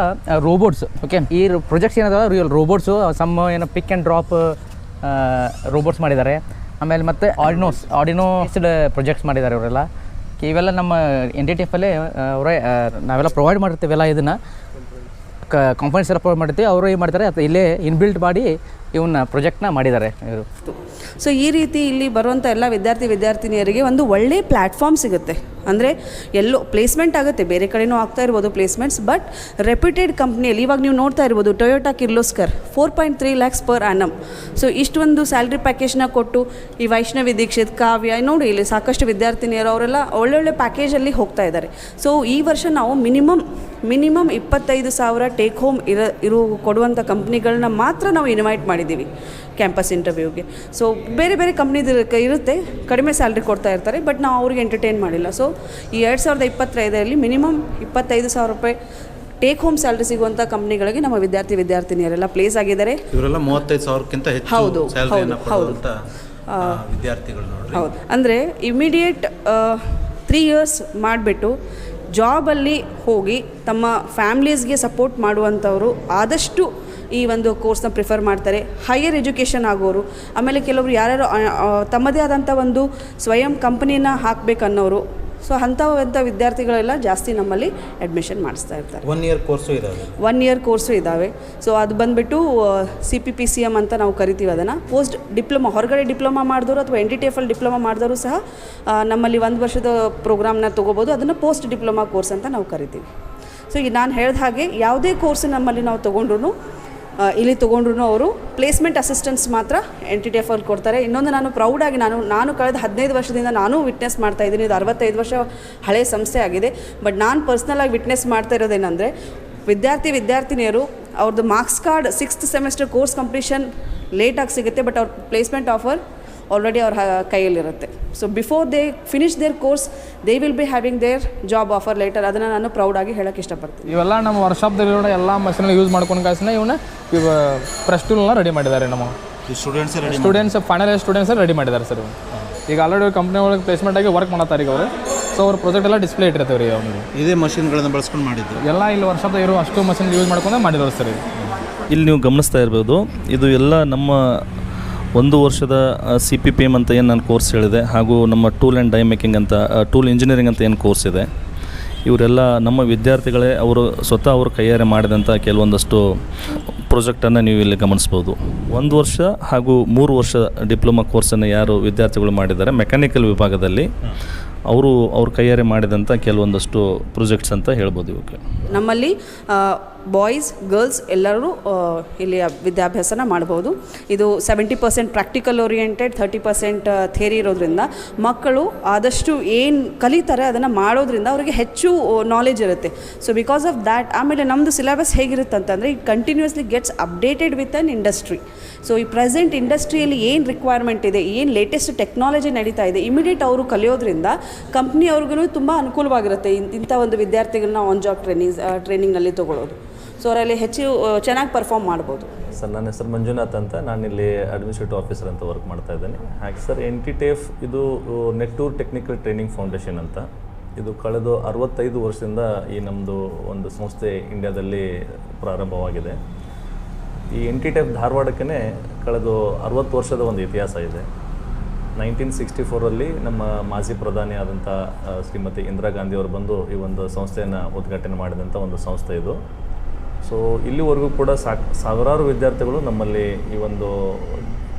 ರೋಬೋಟ್ಸ್ ಓಕೆ ಈ ಪ್ರೊಜೆಕ್ಟ್ಸ್ ಏನಿದಾವಲ್ಲ ರಿಯಲ್ ರೋಬೋಟ್ಸು ಸಮ್ ಏನು ಪಿಕ್ ಆ್ಯಂಡ್ ಡ್ರಾಪ್ ರೋಬೋಟ್ಸ್ ಮಾಡಿದ್ದಾರೆ. ಆಮೇಲೆ ಮತ್ತು ಆಡಿನೋಸ್ ಆಡಿನೋಸ್ಡ್ ಪ್ರೊಜೆಕ್ಟ್ಸ್ ಮಾಡಿದ್ದಾರೆ ಇವರೆಲ್ಲ. ಇವೆಲ್ಲ ನಮ್ಮ ಎನ್ ಡಿ ಟಿ ಎಫಲ್ಲೇ ಅವರೇ ನಾವೆಲ್ಲ ಪ್ರೊವೈಡ್ ಮಾಡಿರ್ತೀವೆಲ್ಲ ಇದನ್ನು. ಕಂಪನೀಸ್ ಎಲ್ಲ ಪ್ರೊವೈಡ್ ಮಾಡಿರ್ತೀವಿ, ಅವರು ಏನು ಮಾಡ್ತಾರೆ ಅಥವಾ ಇಲ್ಲೇ ಇನ್ಬಿಲ್ಟ್ ಮಾಡಿ ಇವನ್ನ ಪ್ರೊಜೆಕ್ಟ್ನ ಮಾಡಿದ್ದಾರೆ ಇವರು. ಸೊ ಈ ರೀತಿ ಇಲ್ಲಿ ಬರುವಂಥ ಎಲ್ಲ ವಿದ್ಯಾರ್ಥಿ ವಿದ್ಯಾರ್ಥಿನಿಯರಿಗೆ ಒಂದು ಒಳ್ಳೆ ಪ್ಲ್ಯಾಟ್ಫಾರ್ಮ್ ಸಿಗುತ್ತೆ. ಅಂದರೆ ಎಲ್ಲೋ ಪ್ಲೇಸ್ಮೆಂಟ್ ಆಗುತ್ತೆ. ಬೇರೆ ಕಡೆಯೂ ಆಗ್ತಾ ಇರ್ಬೋದು ಪ್ಲೇಸ್ಮೆಂಟ್ಸ್ ಬಟ್ ರೆಪ್ಯೂಟೆಡ್ ಕಂಪ್ನಿಯಲ್ಲಿ ಇವಾಗ ನೀವು ನೋಡ್ತಾ ಇರ್ಬೋದು Toyota Kirloskar four point three lakhs per annum so ಇಷ್ಟೊಂದು ಸ್ಯಾಲ್ರಿ ಪ್ಯಾಕೇಜ್ನ ಕೊಟ್ಟು ಈ ವೈಷ್ಣವಿ ದೀಕ್ಷಿತ್, ಕಾವ್ಯ ನೋಡಿ ಇಲ್ಲಿ ಸಾಕಷ್ಟು ವಿದ್ಯಾರ್ಥಿನಿಯರು ಅವರೆಲ್ಲ ಒಳ್ಳೊಳ್ಳೆ ಪ್ಯಾಕೇಜಲ್ಲಿ ಹೋಗ್ತಾ ಇದ್ದಾರೆ. ಸೊ ಈ ವರ್ಷ ನಾವು ಮಿನಿಮಮ್ ಮಿನಿಮಮ್ ಇಪ್ಪತ್ತೈದು ಸಾವಿರ ಟೇಕ್ ಹೋಮ್ ಇರೋ ಇರೋ ಕೊಡುವಂಥ ಕಂಪ್ನಿಗಳನ್ನ ಮಾತ್ರ ನಾವು ಇನ್ವೈಟ್ ಮಾಡಿದ್ದೀವಿ. ಕ್ಯಾಂಪಸ್ ಇಂಟರ್ವ್ಯೂಗೆ ಸೊ ಬೇರೆ ಬೇರೆ ಕಂಪ್ನಿದು ಇರುತ್ತೆ ಕಡಿಮೆ ಸ್ಯಾಲ್ರಿ ಕೊಡ್ತಾ ಇರ್ತಾರೆ ಬಟ್ ನಾವು ಅವ್ರಿಗೆ ಎಂಟರ್ಟೈನ್ ಮಾಡಿಲ್ಲ. ಸೊ ಈ ಎರಡು ಸಾವಿರದ ಇಪ್ಪತ್ತೈದರಲ್ಲಿ ಮಿನಿಮಮ್ ಇಪ್ಪತ್ತೈದು ಸಾವಿರ ರೂಪಾಯಿ ಟೇಕ್ ಹೋಮ್ ಸ್ಯಾಲ್ರಿ ಸಿಗುವಂಥ ಕಂಪ್ನಿಗಳಿಗೆ ನಮ್ಮ ವಿದ್ಯಾರ್ಥಿ ವಿದ್ಯಾರ್ಥಿನಿಯರೆಲ್ಲ ಪ್ಲೇಸ್ ಆಗಿದ್ದಾರೆ. ಇವರೆಲ್ಲ ಮೂವತ್ತೈದು ಸಾವಿರಕ್ಕಿಂತ ಹೆಚ್ಚು ಹೌದು, ಹೌದು, ವಿದ್ಯಾರ್ಥಿಗಳು ಹೌದು. ಅಂದರೆ ಇಮಿಡಿಯೇಟ್ ತ್ರೀ ಇಯರ್ಸ್ ಮಾಡಿಬಿಟ್ಟು ಜಾಬಲ್ಲಿ ಹೋಗಿ ತಮ್ಮ ಫ್ಯಾಮ್ಲೀಸ್ಗೆ ಸಪೋರ್ಟ್ ಮಾಡುವಂಥವರು ಆದಷ್ಟು ಈ ಒಂದು ಕೋರ್ಸ್ನ ಪ್ರಿಫರ್ ಮಾಡ್ತಾರೆ. ಹೈಯರ್ ಎಜುಕೇಷನ್ ಆಗೋರು, ಆಮೇಲೆ ಕೆಲವರು ಯಾರ್ಯಾರು ತಮ್ಮದೇ ಆದಂಥ ಒಂದು ಸ್ವಯಂ ಕಂಪನಿನ ಹಾಕಬೇಕನ್ನೋರು ಸೊ ಅಂಥವಂಥ ವಿದ್ಯಾರ್ಥಿಗಳೆಲ್ಲ ಜಾಸ್ತಿ ನಮ್ಮಲ್ಲಿ ಅಡ್ಮಿಷನ್ ಮಾಡಿಸ್ತಾ ಇರ್ತಾರೆ. ಒನ್ ಇಯರ್ ಕೋರ್ಸು ಇದಾವೆ. ಒನ್ ಇಯರ್ ಕೋರ್ಸು ಇದ್ದಾವೆ ಸೊ ಅದು ಬಂದುಬಿಟ್ಟು C P P C M ಅಂತ ನಾವು ಕರಿತೀವಿ ಅದನ್ನು. ಪೋಸ್ಟ್ ಡಿಪ್ಲೊಮಾ ಹೊರಗಡೆ ಡಿಪ್ಲೊಮಾ ಮಾಡಿದವರು ಅಥವಾ ಎನ್ ಡಿ ಟಿ ಎಫಲ್ಲಿ ಡಿಪ್ಲೊಮಾ ಮಾಡಿದವರು ಸಹ ನಮ್ಮಲ್ಲಿ ಒಂದು ವರ್ಷದ ಪ್ರೋಗ್ರಾಮ್ನ ತೊಗೋಬೋದು. ಅದನ್ನು ಪೋಸ್ಟ್ ಡಿಪ್ಲೊಮಾ ಕೋರ್ಸ್ ಅಂತ ನಾವು ಕರಿತೀವಿ. ಸೊ ಈಗ ನಾನು ಹೇಳಿದ ಹಾಗೆ ಯಾವುದೇ ಕೋರ್ಸ್ ನಮ್ಮಲ್ಲಿ ನಾವು ತೊಗೊಂಡ್ರು ಇಲ್ಲಿ ತೊಗೊಂಡ್ರು ಅವರು ಪ್ಲೇಸ್ಮೆಂಟ್ ಅಸಿಸ್ಟೆನ್ಸ್ ಮಾತ್ರ ಎನ್ ಟಿ ಟಿ ಎಫ್ ಕೊಡ್ತಾರೆ. ಇನ್ನೊಂದು ನಾನು ಪ್ರೌಡಾಗಿ ನಾನು ನಾನು ಕಳೆದ ಹದಿನೈದು ವರ್ಷದಿಂದ ನಾನು ವಿಟ್ನೆಸ್ ಮಾಡ್ತಾ ಇದ್ದೀನಿ. ಇದು ಅರವತ್ತೈದು ವರ್ಷ ಹಳೆಯ ಸಂಸ್ಥೆ ಆಗಿದೆ. ಬಟ್ ನಾನು ಪರ್ಸ್ನಲಾಗಿ ವಿಟ್ನೆಸ್ ಮಾಡ್ತಾ ಇರೋದೇನೆಂದರೆ, ವಿದ್ಯಾರ್ಥಿ ವಿದ್ಯಾರ್ಥಿನಿಯರು ಅವ್ರದ್ದು marks card sixth semester course completion ಲೇಟಾಗಿ ಸಿಗುತ್ತೆ ಬಟ್ ಅವ್ರ ಪ್ಲೇಸ್ಮೆಂಟ್ ಆಫರ್ ಆಲ್ರೆಡಿ ಅವ್ರ ಹ- ಕೈಯಲ್ಲಿರುತ್ತೆ. So before they finish their course they will be having their job offer later ಅದನ್ನು ನಾನು ಪ್ರೌಡಾಗಿ ಹೇಳಕ್ಕೆ ಇಷ್ಟಪಡ್ತೀನಿ. ಇವೆಲ್ಲ ನಮ್ಮ ವರ್ಷಾಪ್ದಲ್ಲಿರೋ ಎಲ್ಲ ಮಷಿನ್ ಯೂಸ್ ಮಾಡ್ಕೊಂಡು ಕಾಸಿನ ಇವನ್ನ ಇವ ಪ್ರೆಸ್ ರೆಡಿ ಮಾಡಿದ್ದಾರೆ ನಮ್ಮ. Students ready students final students ready ಮಾಡಿದ್ದಾರೆ ಸರ್ ಈಗ ಆಲ್ರೆಡಿ ಕಂಪ್ನಿ ಒಳಗೆ ಪ್ಲೇಸ್ಮೆಂಟ್ ಆಗಿ ವರ್ಕ್ ಮಾಡತ್ತಾರೆ ಈಗ ಅವರು. ಸೊ ಅವ್ರ ಪ್ರಾಜೆಕ್ಟ್ ಎಲ್ಲ ಡಿಸ್ಪ್ಲೇ ಇಟ್ಟಿರ್ತೇವೆ ರೀ ಅವ್ರಿಗೆ ಇದೇ ಮಷಿನ್ಗಳನ್ನು ಬಳಸ್ಕೊಂಡು ಮಾಡಿದ್ದು ಎಲ್ಲ ಇಲ್ಲಿ ವರ್ಷದ ಇರೋ ಅಷ್ಟು ಮಷಿನ್ ಯೂಸ್ ಮಾಡ್ಕೊಂಡು ಮಾಡಿದ್ರು ಸರ್ ಇಲ್ಲಿ ನೀವು ಗಮನಿಸ್ತಾ ಇರ್ಬೋದು ಇದು ಎಲ್ಲ ನಮ್ಮ ಒಂದು ವರ್ಷದ ಸಿ ಪಿ ಪಿ ಎಂ ಅಂತ ಏನು ನಾನು ಕೋರ್ಸ್ ಹೇಳಿದೆ, ಹಾಗೂ ನಮ್ಮ ಟೂಲ್ ಆ್ಯಂಡ್ ಡೈ ಮೇಕಿಂಗ್ ಅಂತ ಟೂಲ್ ಇಂಜಿನಿಯರಿಂಗ್ ಅಂತ ಏನು ಕೋರ್ಸ್ ಇದೆ, ಇವರೆಲ್ಲ ನಮ್ಮ ವಿದ್ಯಾರ್ಥಿಗಳೇ ಅವರು ಸ್ವತಃ ಅವರು ಕೈಯಾರೆ ಮಾಡಿದಂಥ ಕೆಲವೊಂದಷ್ಟು ಪ್ರೊಜೆಕ್ಟನ್ನು ನೀವು ಇಲ್ಲಿ ಗಮನಿಸ್ಬೋದು. ಒಂದು ವರ್ಷ ಹಾಗೂ ಮೂರು ವರ್ಷ ಡಿಪ್ಲೊಮಾ ಕೋರ್ಸನ್ನು ಯಾರು ವಿದ್ಯಾರ್ಥಿಗಳು ಮಾಡಿದ್ದಾರೆ ಮೆಕ್ಯಾನಿಕಲ್ ವಿಭಾಗದಲ್ಲಿ ಅವರು ಅವ್ರ ಕೈಯಾರೆ ಮಾಡಿದಂಥ ಕೆಲವೊಂದಷ್ಟು ಪ್ರಾಜೆಕ್ಟ್ಸ್ ಅಂತ ಹೇಳ್ಬೋದು ಇವಕ್ಕೆ ನಮ್ಮಲ್ಲಿ ಬಾಯ್ಸ್ ಗರ್ಲ್ಸ್ ಎಲ್ಲರೂ ಇಲ್ಲಿ ವಿದ್ಯಾಭ್ಯಾಸನ ಮಾಡ್ಬೋದು. ಇದು seventy percent practical oriented thirty percent theory ಇರೋದ್ರಿಂದ ಮಕ್ಕಳು ಆದಷ್ಟು ಏನು ಕಲಿತಾರೆ ಅದನ್ನು ಮಾಡೋದ್ರಿಂದ ಅವರಿಗೆ ಹೆಚ್ಚು ನಾಲೆಜ್ ಇರುತ್ತೆ. ಸೊ ಬಿಕಾಸ್ ಆಫ್ ದ್ಯಾಟ್ ಆಮೇಲೆ ನಮ್ಮದು ಸಿಲೆಬಸ್ ಹೇಗಿರುತ್ತೆ ಅಂತಂದರೆ it continuously gets updated with an industry so ಈ ಪ್ರೆಸೆಂಟ್ ಇಂಡಸ್ಟ್ರಿಯಲ್ಲಿ ಏನು ರಿಕ್ವೈರ್ಮೆಂಟ್ ಇದೆ, ಏನು ಲೇಟೆಸ್ಟ್ ಟೆಕ್ನಾಲಜಿ ನಡೀತಾ ಇದೆ ಇಮಿಡಿಯೇಟ್ ಅವರು ಕಲಿಯೋದ್ರಿಂದ ಕಂಪ್ನಿ ಅವ್ರಿಗೂ ತುಂಬ ಅನುಕೂಲವಾಗಿರುತ್ತೆ. ಇಂಥ ಒಂದು ವಿದ್ಯಾರ್ಥಿಗಳನ್ನ ಆನ್ ಜಾಬ್ ಟ್ರೈನಿಂಗ್ ಟ್ರೈನಿಂಗ್ನಲ್ಲಿ ತೊಗೊಳ್ಳೋದು ಸೊ ಅವರಲ್ಲಿ ಹೆಚ್ಚು ಚೆನ್ನಾಗಿ ಪರ್ಫಾರ್ಮ್ ಮಾಡ್ಬೋದು. ಸರ್, ನನ್ನ ಹೆಸರು ಮಂಜುನಾಥ್ ಅಂತ. ನಾನು ಇಲ್ಲಿ ಅಡ್ಮಿನಿಸ್ಟ್ರೇಟಿವ್ ಆಫೀಸರ್ ಅಂತ ವರ್ಕ್ ಮಾಡ್ತಾ ಇದ್ದೇನೆ. ಹಾಗೆ ಸರ್ ಎನ್ ಟಿ ಟೆಫ್ ಇದು ನೆಟ್ಟೂರ್ ಟೆಕ್ನಿಕಲ್ ಟ್ರೈನಿಂಗ್ ಫೌಂಡೇಶನ್ ಅಂತ. ಇದು ಕಳೆದ ಅರವತ್ತೈದು ವರ್ಷದಿಂದ ಈ ನಮ್ಮದು ಒಂದು ಸಂಸ್ಥೆ ಇಂಡಿಯಾದಲ್ಲಿ ಪ್ರಾರಂಭವಾಗಿದೆ. ಈ ಎನ್ ಟಿ ಟೆಫ್ ಕಳೆದು ಕಳೆದ ಅರವತ್ತು ವರ್ಷದ ಒಂದು ಇತಿಹಾಸ ಇದೆ. ನೈನ್ಟೀನ್ ಸಿಕ್ಸ್ಟಿ ಫೋರಲ್ಲಿ ನಮ್ಮ ಮಾಜಿ ಪ್ರಧಾನಿ ಆದಂಥ ಶ್ರೀಮತಿ ಇಂದಿರಾ ಗಾಂಧಿಯವರು ಬಂದು ಈ ಒಂದು ಸಂಸ್ಥೆಯನ್ನು ಉದ್ಘಾಟನೆ ಮಾಡಿದಂಥ ಒಂದು ಸಂಸ್ಥೆ ಇದು. ಸೊ ಇಲ್ಲಿವರೆಗೂ ಕೂಡ ಸಾಕ್ ಸಾವಿರಾರು ವಿದ್ಯಾರ್ಥಿಗಳು ನಮ್ಮಲ್ಲಿ ಈ ಒಂದು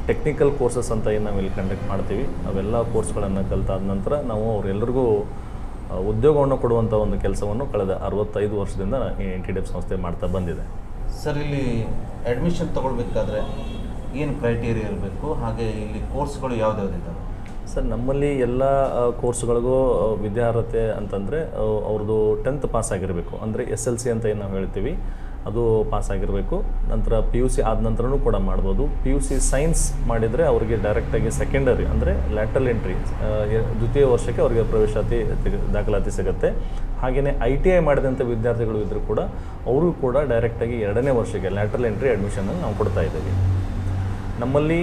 ಟೆಕ್ನಿಕಲ್ ಕೋರ್ಸಸ್ ಅಂತ ಏನು ನಾವು ಇಲ್ಲಿ ಕಂಡಕ್ಟ್ ಮಾಡ್ತೀವಿ. ಅವೆಲ್ಲ ಕೋರ್ಸ್ಗಳನ್ನು ಕಲಿತಾದ ನಂತರ ನಾವು ಅವರೆಲ್ಲರಿಗೂ ಉದ್ಯೋಗವನ್ನು ಕೊಡುವಂಥ ಒಂದು ಕೆಲಸವನ್ನು ಕಳೆದ ಅರವತ್ತೈದು ವರ್ಷದಿಂದ ಈ ಎನ್ ಟಿ ಡಿ ಎಫ್ ಸಂಸ್ಥೆ ಮಾಡ್ತಾ ಬಂದಿದೆ. ಸರ್ ಇಲ್ಲಿ ಅಡ್ಮಿಷನ್ ತೊಗೊಳ್ಬೇಕಾದ್ರೆ ಏನು ಕ್ರೈಟೀರಿಯಾ ಇರಬೇಕು? ಹಾಗೆ ಇಲ್ಲಿ ಕೋರ್ಸ್ಗಳು ಯಾವ್ದ್ಯಾವ್ದು ಇದ್ದಾವೆ ಸರ್ ನಮ್ಮಲ್ಲಿ ಎಲ್ಲ ಕೋರ್ಸ್ಗಳಿಗೂ ವಿದ್ಯಾರ್ಹತೆ ಅಂತಂದರೆ ಅವ್ರದ್ದು ಟೆಂತ್ ಪಾಸ್ ಆಗಿರಬೇಕು. ಅಂದರೆ ಎಸ್ ಎಲ್ ಸಿ ಅಂತ ಏನು ನಾವು ಹೇಳ್ತೀವಿ. ಅದು ಪಾಸ್ ಆಗಿರಬೇಕು. ನಂತರ ಪಿ ಯು ಸಿ ಆದ ನಂತರನೂ ಕೂಡ ಮಾಡ್ಬೋದು. ಪಿ ಯು ಸಿ ಸೈನ್ಸ್ ಮಾಡಿದರೆ ಅವರಿಗೆ ಡೈರೆಕ್ಟಾಗಿ ಸೆಕೆಂಡರಿ ಅಂದರೆ ಲ್ಯಾಟ್ರಲ್ ಎಂಟ್ರಿ ದ್ವಿತೀಯ ವರ್ಷಕ್ಕೆ ಅವರಿಗೆ ಪ್ರವೇಶಾತಿ ದಾಖಲಾತಿ ಸಿಗುತ್ತೆ. ಹಾಗೆಯೇ ಐ ಟಿ ಐ ಮಾಡಿದಂಥ ವಿದ್ಯಾರ್ಥಿಗಳು ಇದ್ದರೂ ಕೂಡ ಅವರು ಕೂಡ ಡೈರೆಕ್ಟಾಗಿ ಎರಡನೇ ವರ್ಷಕ್ಕೆ ಲ್ಯಾಟ್ರಲ್ ಎಂಟ್ರಿ ಅಡ್ಮಿಷನನ್ನು ನಾವು ಕೊಡ್ತಾ ಇದ್ದೀವಿ. ನಮ್ಮಲ್ಲಿ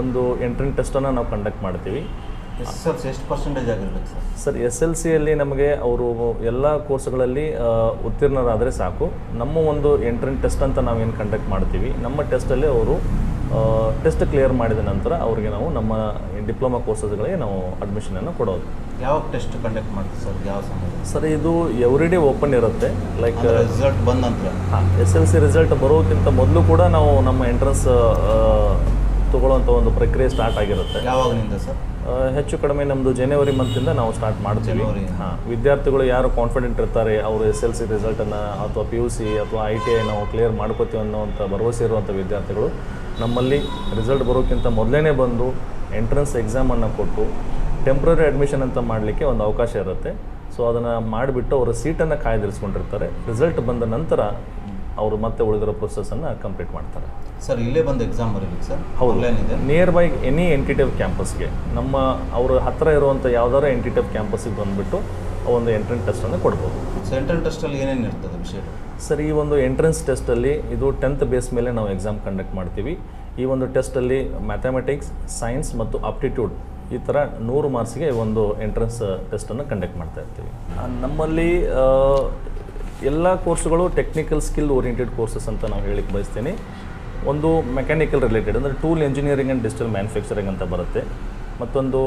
ಒಂದು ಎಂಟ್ರೆನ್ಸ್ ಟೆಸ್ಟನ್ನು ನಾವು ಕಂಡಕ್ಟ್ ಮಾಡ್ತೀವಿ. ಎಷ್ಟು ಪರ್ಸೆಂಟೇಜ್ ಆಗಿರ್ಬೇಕು ಸರ್ ಸರ್ ಎಸ್ ಎಲ್ ಸಿಯಲ್ಲಿ ನಮಗೆ ಅವರು ಎಲ್ಲ ಕೋರ್ಸ್ಗಳಲ್ಲಿ ಉತ್ತೀರ್ಣರಾದರೆ ಸಾಕು. ನಮ್ಮ ಒಂದು ಎಂಟ್ರೆನ್ ಟೆಸ್ಟ್ ಅಂತ ನಾವೇನು ಕಂಡಕ್ಟ್ ಮಾಡ್ತೀವಿ ನಮ್ಮ ಟೆಸ್ಟಲ್ಲಿ ಅವರು ಟೆಸ್ಟ್ ಕ್ಲಿಯರ್ ಮಾಡಿದ ನಂತರ ಅವರಿಗೆ ನಾವು ನಮ್ಮ ಡಿಪ್ಲೊಮಾ ಕೋರ್ಸಸ್ಗಳಿಗೆ ನಾವು ಅಡ್ಮಿಷನನ್ನು ಕೊಡೋದು. ಯಾವಾಗ ಟೆಸ್ಟ್ ಕಂಡಕ್ಟ್ ಮಾಡ್ತೀವಿ ಸರ್ ಯಾವ ಸರ್ ಇದು ಎವ್ರಿ ಡೇ ಓಪನ್ ಇರುತ್ತೆ ಲೈಕ್ ರಿಸಲ್ಟ್ ಬಂದ ನಂತರ? ಹಾಂ ಎಸ್ ಎಲ್ ಸಿ ರಿಸಲ್ಟ್ ಬರೋಕ್ಕಿಂತ ಮೊದಲು ಕೂಡ ನಾವು ನಮ್ಮ ಎಂಟ್ರೆನ್ಸ್ ತಗೊಳ್ಳುವಂಥ ಒಂದು ಪ್ರಕ್ರಿಯೆ ಸ್ಟಾರ್ಟ್ ಆಗಿರುತ್ತೆ. ಯಾವಾಗಲಿಂದ ಸರ್? ಹೆಚ್ಚು ಕಡಿಮೆ ನಮ್ಮದು ಜನವರಿ ಮಂತಿಂದ ನಾವು ಸ್ಟಾರ್ಟ್ ಮಾಡ್ತೀವಿ. ಹಾಂ ವಿದ್ಯಾರ್ಥಿಗಳು ಯಾರು ಕಾನ್ಫಿಡೆಂಟ್ ಇರ್ತಾರೆ ಅವರು ಎಸ್ ಎಲ್ ಸಿ ರಿಸಲ್ಟನ್ನು ಅಥವಾ ಪಿ ಯು ಸಿ ಅಥವಾ ಐ ಟಿ ಐ ನಾವು ಕ್ಲಿಯರ್ ಮಾಡ್ಕೋತೀವಿ ಅನ್ನೋವಂಥ ಭರವಸೆ ಇರುವಂಥ ವಿದ್ಯಾರ್ಥಿಗಳು ನಮ್ಮಲ್ಲಿ ರಿಸಲ್ಟ್ ಬರೋಕ್ಕಿಂತ ಮೊದಲೇ ಬಂದು ಎಂಟ್ರೆನ್ಸ್ ಎಕ್ಸಾಮನ್ನು ಕೊಟ್ಟು ಟೆಂಪ್ರರಿ ಅಡ್ಮಿಷನ್ ಅಂತ ಮಾಡಲಿಕ್ಕೆ ಒಂದು ಅವಕಾಶ ಇರುತ್ತೆ. ಸೊ ಅದನ್ನು ಮಾಡಿಬಿಟ್ಟು ಅವರ ಸೀಟನ್ನು ಕಾಯ್ದಿರಿಸ್ಕೊಂಡಿರ್ತಾರೆ. ರಿಸಲ್ಟ್ ಬಂದ ನಂತರ ಅವರು ಮತ್ತೆ ಉಳಿದಿರೋ ಪ್ರೊಸೆಸನ್ನು ಕಂಪ್ಲೀಟ್ ಮಾಡ್ತಾರೆ. ಸರ್ ಇಲ್ಲೇ ಬಂದು ಎಕ್ಸಾಮ್ ಬರೀಬೇಕು ಸರ್ ಹೌದು. ನಿಯರ್ ಬೈ ಎನಿ ಎಂಟಿಟಿವ್ ಕ್ಯಾಂಪಸ್ಗೆ ನಮ್ಮ ಅವ್ರ ಹತ್ತಿರ ಇರುವಂಥ ಯಾವ್ದಾದ್ರು ಟೆಫ್ ಕ್ಯಾಂಪಸ್ಗೆ ಬಂದುಬಿಟ್ಟು ಒಂದು ಎಂಟ್ರೆನ್ಸ್ ಟೆಸ್ಟನ್ನು ಕೊಡ್ಬೋದು. ಸೊ ಎಂಟ್ರೆನ್ಸ್ ಟೆಸ್ಟಲ್ಲಿ ಏನೇನು ಇರ್ತದೆ ವಿಷಯ? ಸರ್ ಈ ಒಂದು ಎಂಟ್ರೆನ್ಸ್ ಟೆಸ್ಟಲ್ಲಿ ಇದು ಟೆಂತ್ ಬೇಸ್ ಮೇಲೆ ನಾವು ಎಕ್ಸಾಮ್ ಕಂಡಕ್ಟ್ ಮಾಡ್ತೀವಿ. ಈ ಒಂದು ಟೆಸ್ಟಲ್ಲಿ ಮ್ಯಾಥಮೆಟಿಕ್ಸ್ ಸೈನ್ಸ್ ಮತ್ತು ಆಪ್ಟಿಟ್ಯೂಡ್ ಈ ಥರ ನೂರು ಮಾರ್ಕ್ಸ್ಗೆ ಒಂದು ಎಂಟ್ರೆನ್ಸ್ ಟೆಸ್ಟನ್ನು ಕಂಡಕ್ಟ್ ಮಾಡ್ತಾ ಇರ್ತೀವಿ. ನಮ್ಮಲ್ಲಿ ಎಲ್ಲ ಕೋರ್ಸ್ಗಳು ಟೆಕ್ನಿಕಲ್ ಸ್ಕಿಲ್ ಓರಿಯೆಂಟೆಡ್ ಕೋರ್ಸಸ್ ಅಂತ ನಾವು ಹೇಳಿಕ್ಕೆ ಬಯಸ್ತೀನಿ. ಒಂದು ಮೆಕ್ಯಾನಿಕಲ್ ರಿಲೇಟೆಡ್ ಅಂದರೆ tool engineering and digital manufacturing ಅಂತ ಬರುತ್ತೆ. ಮತ್ತೊಂದು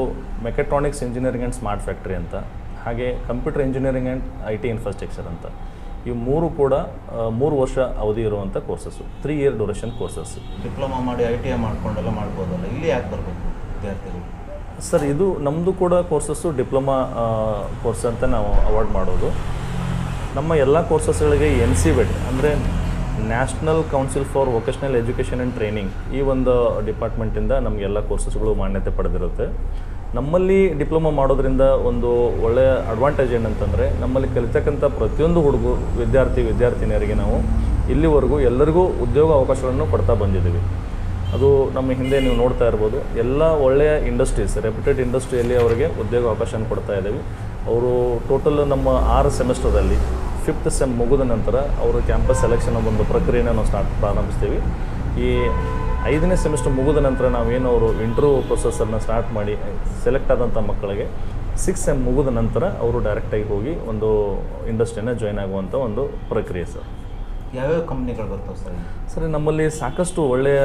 mechatronics engineering and smart factory ಅಂತ. ಹಾಗೆ computer engineering and I T infrastructure ಅಂತ. ಇವು ಮೂರು ಕೂಡ ಮೂರು ವರ್ಷ ಅವಧಿ ಇರುವಂಥ courses three year duration courses diploma ಮಾಡಿ ಐ ಟಿ ಐ ಮಾಡ್ಕೊಂಡೆಲ್ಲ ಮಾಡ್ಬೋದಲ್ಲ? ಇಲ್ಲಿ ಯಾಕೆ ಬರಬೇಕು ವಿದ್ಯಾರ್ಥಿಗಳು? ಸರ್ ಇದು ನಮ್ಮದು ಕೂಡ ಕೋರ್ಸಸ್ಸು ಡಿಪ್ಲೊಮಾ ಕೋರ್ಸ್ ಅಂತ ನಾವು ಅವಾರ್ಡ್ ಮಾಡೋದು. ನಮ್ಮ ಎಲ್ಲ ಕೋರ್ಸಸ್ಗಳಿಗೆ ಎನ್ ಸಿ ಬೆಡ್ ಅಂದರೆ national council for vocational education and training ಈ ಒಂದು ಡಿಪಾರ್ಟ್ಮೆಂಟಿಂದ ನಮಗೆ ಎಲ್ಲ ಕೋರ್ಸಸ್ಗಳು ಮಾನ್ಯತೆ ಪಡೆದಿರುತ್ತೆ. ನಮ್ಮಲ್ಲಿ ಡಿಪ್ಲೊಮಾ ಮಾಡೋದ್ರಿಂದ ಒಂದು ಒಳ್ಳೆಯ ಅಡ್ವಾಂಟೇಜ್ ಏನಂತಂದರೆ ನಮ್ಮಲ್ಲಿ ಕಲಿತಕ್ಕಂಥ ಪ್ರತಿಯೊಂದು ಹುಡುಗ, ವಿದ್ಯಾರ್ಥಿ, ವಿದ್ಯಾರ್ಥಿನಿಯರಿಗೆ ನಾವು ಇಲ್ಲಿವರೆಗೂ ಎಲ್ಲರಿಗೂ ಉದ್ಯೋಗ ಅವಕಾಶಗಳನ್ನು ಕೊಡ್ತಾ ಬಂದಿದ್ದೀವಿ. ಅದು ನಮ್ಮ ಹಿಂದೆ ನೀವು ನೋಡ್ತಾ ಇರ್ಬೋದು, ಎಲ್ಲ ಒಳ್ಳೆಯ ಇಂಡಸ್ಟ್ರೀಸ್ ರೆಪ್ಯುಟೆಡ್ ಇಂಡಸ್ಟ್ರಿಯಲ್ಲಿ ಅವರಿಗೆ ಉದ್ಯೋಗ ಅವಕಾಶನ ಕೊಡ್ತಾ ಇದ್ದೀವಿ. ಅವರು ಟೋಟಲ್ ನಮ್ಮ ಆರು ಸೆಮಿಸ್ಟರಲ್ಲಿ ಫಿಫ್ತ್ ಸೆಮ್ ಮುಗಿದ ನಂತರ ಅವರು ಕ್ಯಾಂಪಸ್ ಸೆಲೆಕ್ಷನ್ ಒಂದು ಪ್ರಕ್ರಿಯೆನ ನಾವು ಸ್ಟಾರ್ಟ್ ಪ್ರಾರಂಭಿಸ್ತೀವಿ. ಈ ಐದನೇ ಸೆಮಿಸ್ಟರ್ ಮುಗಿದ ನಂತರ ನಾವೇನು ಅವರು ಇಂಟರ್ವ್ಯೂ ಪ್ರೊಸೆಸನ್ನು ಸ್ಟಾರ್ಟ್ ಮಾಡಿ ಸೆಲೆಕ್ಟ್ ಆದಂಥ ಮಕ್ಕಳಿಗೆ ಸಿಕ್ಸ್ ಸೆಮ್ ಮುಗಿದ ನಂತರ ಅವರು ಡೈರೆಕ್ಟಾಗಿ ಹೋಗಿ ಒಂದು ಇಂಡಸ್ಟ್ರಿನ ಜಾಯ್ನ್ ಆಗುವಂಥ ಒಂದು ಪ್ರಕ್ರಿಯೆ ಸರ್. ಯಾವ್ಯಾವ ಕಂಪ್ನಿಗಳು ಬರ್ತವೆ ಸರ್? ಸರ್ ನಮ್ಮಲ್ಲಿ ಸಾಕಷ್ಟು ಒಳ್ಳೆಯ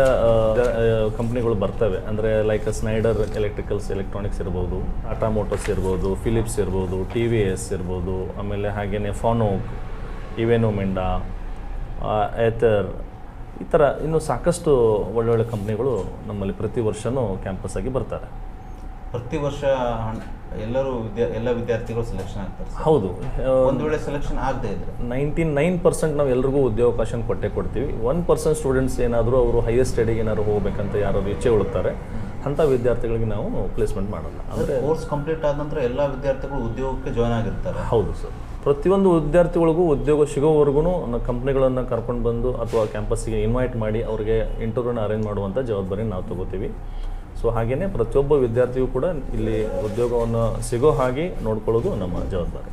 ಕಂಪ್ನಿಗಳು ಬರ್ತವೆ ಅಂದರೆ ಲೈಕ್ ಸ್ನೈಡರ್ ಎಲೆಕ್ಟ್ರಿಕಲ್ಸ್ ಎಲೆಕ್ಟ್ರಾನಿಕ್ಸ್ ಇರ್ಬೋದು ಟಾಟಾ ಮೋಟರ್ಸ್ ಇರ್ಬೋದು ಫಿಲಿಪ್ಸ್ ಇರ್ಬೋದು ಟಿ ವಿ ಎಸ್ ಇರ್ಬೋದು ಆಮೇಲೆ ಹಾಗೆಯೇ ಫಾನೋಕ್ ಇವೆನೋ ಮೆಂಡಾ ಏತರ್ ಈ ಥರ ಇನ್ನೂ ಸಾಕಷ್ಟು ಒಳ್ಳೊಳ್ಳೆ ಕಂಪ್ನಿಗಳು ನಮ್ಮಲ್ಲಿ ಪ್ರತಿ ವರ್ಷವೂ ಕ್ಯಾಂಪಸ್ ಆಗಿ ಬರ್ತಾರೆ ಪ್ರತಿ ವರ್ಷ ಎಲ್ಲರೂ ಎಲ್ಲ ವಿದ್ಯಾರ್ಥಿಗಳು ಸೆಲೆಕ್ಷನ್ ಆಗ್ತಾರೆ ಸರ್. ಹೌದು. ಒಂದು ವೇಳೆ ಸೆಲೆಕ್ಷನ್ ಆಗದೆ ಇದ್ರೆ? ನೈಂಟಿ ನೈನ್ ಪರ್ಸೆಂಟ್ ನಾವು ಎಲ್ರಿಗೂ ಉದ್ಯೋಗಾವಕಾಶ ಕೊಟ್ಟೆ ಕೊಡ್ತೀವಿ. ಒನ್ ಪರ್ಸೆಂಟ್ ಸ್ಟೂಡೆಂಟ್ಸ್ ಏನಾದರೂ ಅವರು ಹೈಯರ್ ಸ್ಟಡಿಗೆ ಏನಾದ್ರು ಹೋಗಬೇಕಂತ ಯಾರು ಇಚ್ಛೆ ಉಳ್ತಾರೆ ಅಂಥ ವಿದ್ಯಾರ್ಥಿಗಳಿಗೆ ನಾವು ಪ್ಲೇಸ್ಮೆಂಟ್ ಮಾಡೋಲ್ಲ. ಅಂದರೆ ಕೋರ್ಸ್ ಕಂಪ್ಲೀಟ್ ಆದ ನಂತರ ಎಲ್ಲ ವಿದ್ಯಾರ್ಥಿಗಳು ಉದ್ಯೋಗಕ್ಕೆ ಜಾಯ್ನ್ ಆಗಿರ್ತಾರೆ. ಹೌದು ಸರ್. ಪ್ರತಿಯೊಂದು ವಿದ್ಯಾರ್ಥಿಗಳಿಗೂ ಉದ್ಯೋಗ ಸಿಗೋವರೆಗೂ ಕಂಪ್ನಿಗಳನ್ನು ಕರ್ಕೊಂಡು ಬಂದು ಅಥವಾ ಕ್ಯಾಂಪಸ್ಸಿಗೆ ಇನ್ವೈಟ್ ಮಾಡಿ ಅವರಿಗೆ ಇಂಟರ್ವ್ಯೂನ ಅರೇಂಜ್ ಮಾಡುವಂಥ ಜವಾಬ್ದಾರಿ ನಾವು ತಗೋತೀವಿ. ಸೊ ಹಾಗೆಯೇ ಪ್ರತಿಯೊಬ್ಬ ವಿದ್ಯಾರ್ಥಿಯೂ ಕೂಡ ಇಲ್ಲಿ ಉದ್ಯೋಗವನ್ನು ಸಿಗೋ ಹಾಗೆ ನೋಡ್ಕೊಳ್ಳೋದು ನಮ್ಮ ಜವಾಬ್ದಾರಿ.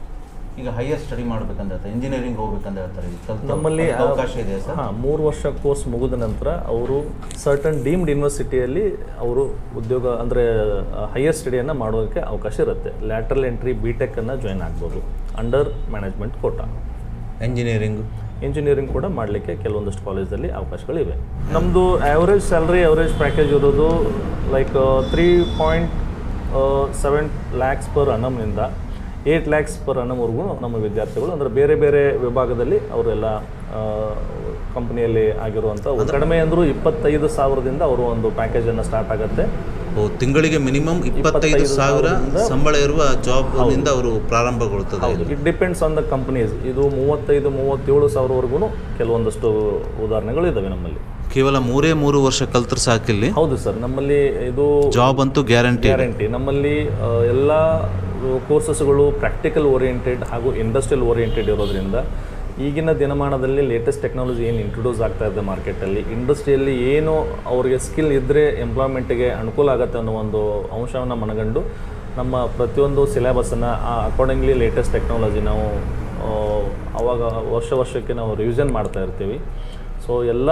ಈಗ ಹೈಯರ್ ಸ್ಟಡಿ ಮಾಡ್ಬೇಕಂತ ಹೇಳ್ತಾರೆ ಇಂಜಿನಿಯರಿಂಗ್ ಹೋಗ್ಬೇಕಂತ ಹೇಳ್ತಾರೆ ಈಗ ನಮ್ಮಲ್ಲಿ ಅವಕಾಶ ಇದೆ ಸರ್? ಹಾಂ ಮೂರು ವರ್ಷ ಕೋರ್ಸ್ ಮುಗಿದ ನಂತರ ಅವರು ಸರ್ಟನ್ ಡೀಮ್ಡ್ ಯೂನಿವರ್ಸಿಟಿಯಲ್ಲಿ ಅವರು ಉದ್ಯೋಗ ಅಂದರೆ ಹೈಯರ್ ಸ್ಟಡಿಯನ್ನು ಮಾಡೋದಕ್ಕೆ ಅವಕಾಶ ಇರುತ್ತೆ. ಲ್ಯಾಟ್ರಲ್ ಎಂಟ್ರಿ ಬಿ ಟೆಕ್ಕನ್ನು ಜಾಯ್ನ್ ಆಗ್ಬೋದು under management quota engineering engineering ಕೂಡ ಮಾಡಲಿಕ್ಕೆ ಕೆಲವೊಂದಷ್ಟು ಕಾಲೇಜಲ್ಲಿ ಅವಕಾಶಗಳಿವೆ. ನಮ್ಮದು ಆ್ಯಾವ್ರೇಜ್ ಸ್ಯಾಲ್ರಿ ಆ್ಯಾವ್ರೇಜ್ ಪ್ಯಾಕೇಜ್ ಇರೋದು like three point seven lakhs per ಅನಮ್ನಿಂದ eight lakhs per ಅನಮ್ವರೆಗೂ ನಮ್ಮ ವಿದ್ಯಾರ್ಥಿಗಳು ಅಂದರೆ ಬೇರೆ ಬೇರೆ ವಿಭಾಗದಲ್ಲಿ ಅವರೆಲ್ಲ ಕಂಪ್ನಿಯಲ್ಲಿ ಆಗಿರುವಂಥ ಕಡಿಮೆ ಅಂದರೂ ಇಪ್ಪತ್ತೈದು ಸಾವಿರದಿಂದ ಅವರು ಒಂದು ಪ್ಯಾಕೇಜನ್ನು ಸ್ಟಾರ್ಟ್ ಆಗುತ್ತೆ. ತಿಂಗಳಿಗೆ ಮಿನಿಮಮ್ ಇಪ್ಪತ್ತೈದು ಸಾವಿರ ಸಂಬಳ ಇರುವ ಜಾಬ್ನಿಂದ ಅವರು ಪ್ರಾರಂಭಗೊಳ್ತದೆ it depends on the companies ಇದು ಮೂವತ್ತೈದು ಮೂವತ್ತೇಳು ಸಾವಿರವರೆಗೂ ಕೆಲವೊಂದಷ್ಟು ಉದಾಹರಣೆಗಳು ಇದ್ದಾವೆ ನಮ್ಮಲ್ಲಿ. ಕೇವಲ ಮೂರೇ ಮೂರು ವರ್ಷ ಕಲ್ತ್ರ ಸಾಕಿಲ್ಲಿ ಹೌದು ಸರ್. ನಮ್ಮಲ್ಲಿ ಇದು ಜಾಬ್ ಅಂತೂ ಗ್ಯಾರಂಟಿ ಗ್ಯಾರಂಟಿ ನಮ್ಮಲ್ಲಿ ಎಲ್ಲ ಕೋರ್ಸಸ್ಗಳು ಪ್ರಾಕ್ಟಿಕಲ್ ಓರಿಯೆಂಟೆಡ್ ಹಾಗೂ ಇಂಡಸ್ಟ್ರಿಯಲ್ ಓರಿಯೆಂಟೆಡ್ ಇರೋದ್ರಿಂದ ಈಗಿನ ದಿನಮಾನದಲ್ಲಿ ಲೇಟೆಸ್ಟ್ ಟೆಕ್ನಾಲಜಿ ಏನು ಇಂಟ್ರೊಡ್ಯೂಸ್ ಆಗ್ತಾ ಇದೆ ಮಾರ್ಕೆಟಲ್ಲಿ ಇಂಡಸ್ಟ್ರಿಯಲ್ಲಿ ಏನು ಅವರಿಗೆ ಸ್ಕಿಲ್ ಇದ್ದರೆ ಎಂಪ್ಲಾಯ್ಮೆಂಟಿಗೆ ಅನುಕೂಲ ಆಗುತ್ತೆ ಅನ್ನೋ ಒಂದು ಅಂಶವನ್ನು ಮನಗಂಡು ನಮ್ಮ ಪ್ರತಿಯೊಂದು ಸಿಲೆಬಸನ್ನು ಅಕಾರ್ಡಿಂಗ್ಲಿ ಲೇಟೆಸ್ಟ್ ಟೆಕ್ನಾಲಜಿ ನಾವು ಆವಾಗ ವರ್ಷ ವರ್ಷಕ್ಕೆ ನಾವು ರಿವಿಷನ್ ಮಾಡ್ತಾ ಇರ್ತೀವಿ. ಸೊ ಎಲ್ಲ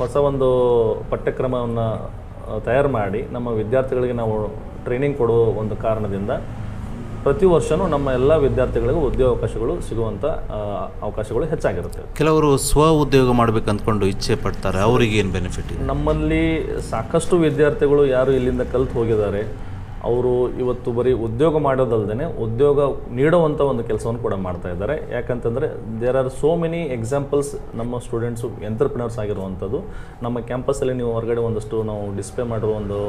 ಹೊಸ ಒಂದು ಪಠ್ಯಕ್ರಮವನ್ನು ತಯಾರು ಮಾಡಿ ನಮ್ಮ ವಿದ್ಯಾರ್ಥಿಗಳಿಗೆ ನಾವು ಟ್ರೈನಿಂಗ್ ಕೊಡುವ ಒಂದು ಕಾರಣದಿಂದ ಪ್ರತಿ ವರ್ಷನೂ ನಮ್ಮ ಎಲ್ಲ ವಿದ್ಯಾರ್ಥಿಗಳಿಗೂ ಉದ್ಯೋಗಾವಕಾಶಗಳು ಸಿಗುವಂಥ ಅವಕಾಶಗಳು ಹೆಚ್ಚಾಗಿರುತ್ತೆ. ಕೆಲವರು ಸ್ವ ಉದ್ಯೋಗ ಮಾಡ್ಬೇಕು ಅಂದ್ಕೊಂಡು ಇಚ್ಛೆ ಪಡ್ತಾರೆ. ಅವರಿಗೆ ಏನು ಬೆನಿಫಿಟ್ ನಮ್ಮಲ್ಲಿ ಸಾಕಷ್ಟು ವಿದ್ಯಾರ್ಥಿಗಳು ಯಾರು ಇಲ್ಲಿಂದ ಕಲ್ತು ಹೋಗಿದ್ದಾರೆ ಅವರು ಇವತ್ತು ಬರೀ ಉದ್ಯೋಗ ಮಾಡೋದಲ್ಲದೆ ಉದ್ಯೋಗ ನೀಡುವಂಥ ಒಂದು ಕೆಲಸವನ್ನು ಕೂಡ ಮಾಡ್ತಾ ಇದ್ದಾರೆ. ಯಾಕಂತಂದರೆ there are so many examples ನಮ್ಮ ಸ್ಟೂಡೆಂಟ್ಸು ಎಂಟರ್ಪ್ರಿನರ್ಸ್ ಆಗಿರುವಂಥದ್ದು. ನಮ್ಮ ಕ್ಯಾಂಪಸ್ಸಲ್ಲಿ ನೀವು ಹೊರಗಡೆ ಒಂದಷ್ಟು ನಾವು ಡಿಸ್ಪ್ಲೇ ಮಾಡಿರೋ ಒಂದು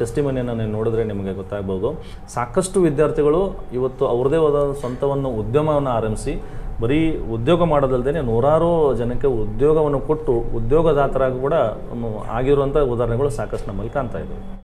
ಟೆಸ್ಟಿಮನಿಯನ್ನು ನೀವು ನೋಡಿದ್ರೆ ನಿಮಗೆ ಗೊತ್ತಾಗ್ಬೋದು. ಸಾಕಷ್ಟು ವಿದ್ಯಾರ್ಥಿಗಳು ಇವತ್ತು ಅವ್ರದೇ ಆದ ಸ್ವಂತವನ್ನು ಉದ್ಯಮವನ್ನು ಆರಂಭಿಸಿ, ಬರೀ ಉದ್ಯೋಗ ಮಾಡೋದಲ್ಲದೆ ನೂರಾರು ಜನಕ್ಕೆ ಉದ್ಯೋಗವನ್ನು ಕೊಟ್ಟು ಉದ್ಯೋಗದಾತರಾಗಿ ಕೂಡ ಆಗಿರುವಂಥ ಉದಾಹರಣೆಗಳು ಸಾಕಷ್ಟು ನಮ್ಮಲ್ಲಿ ಕಾಣ್ತಾ ಇದ್ದಾವೆ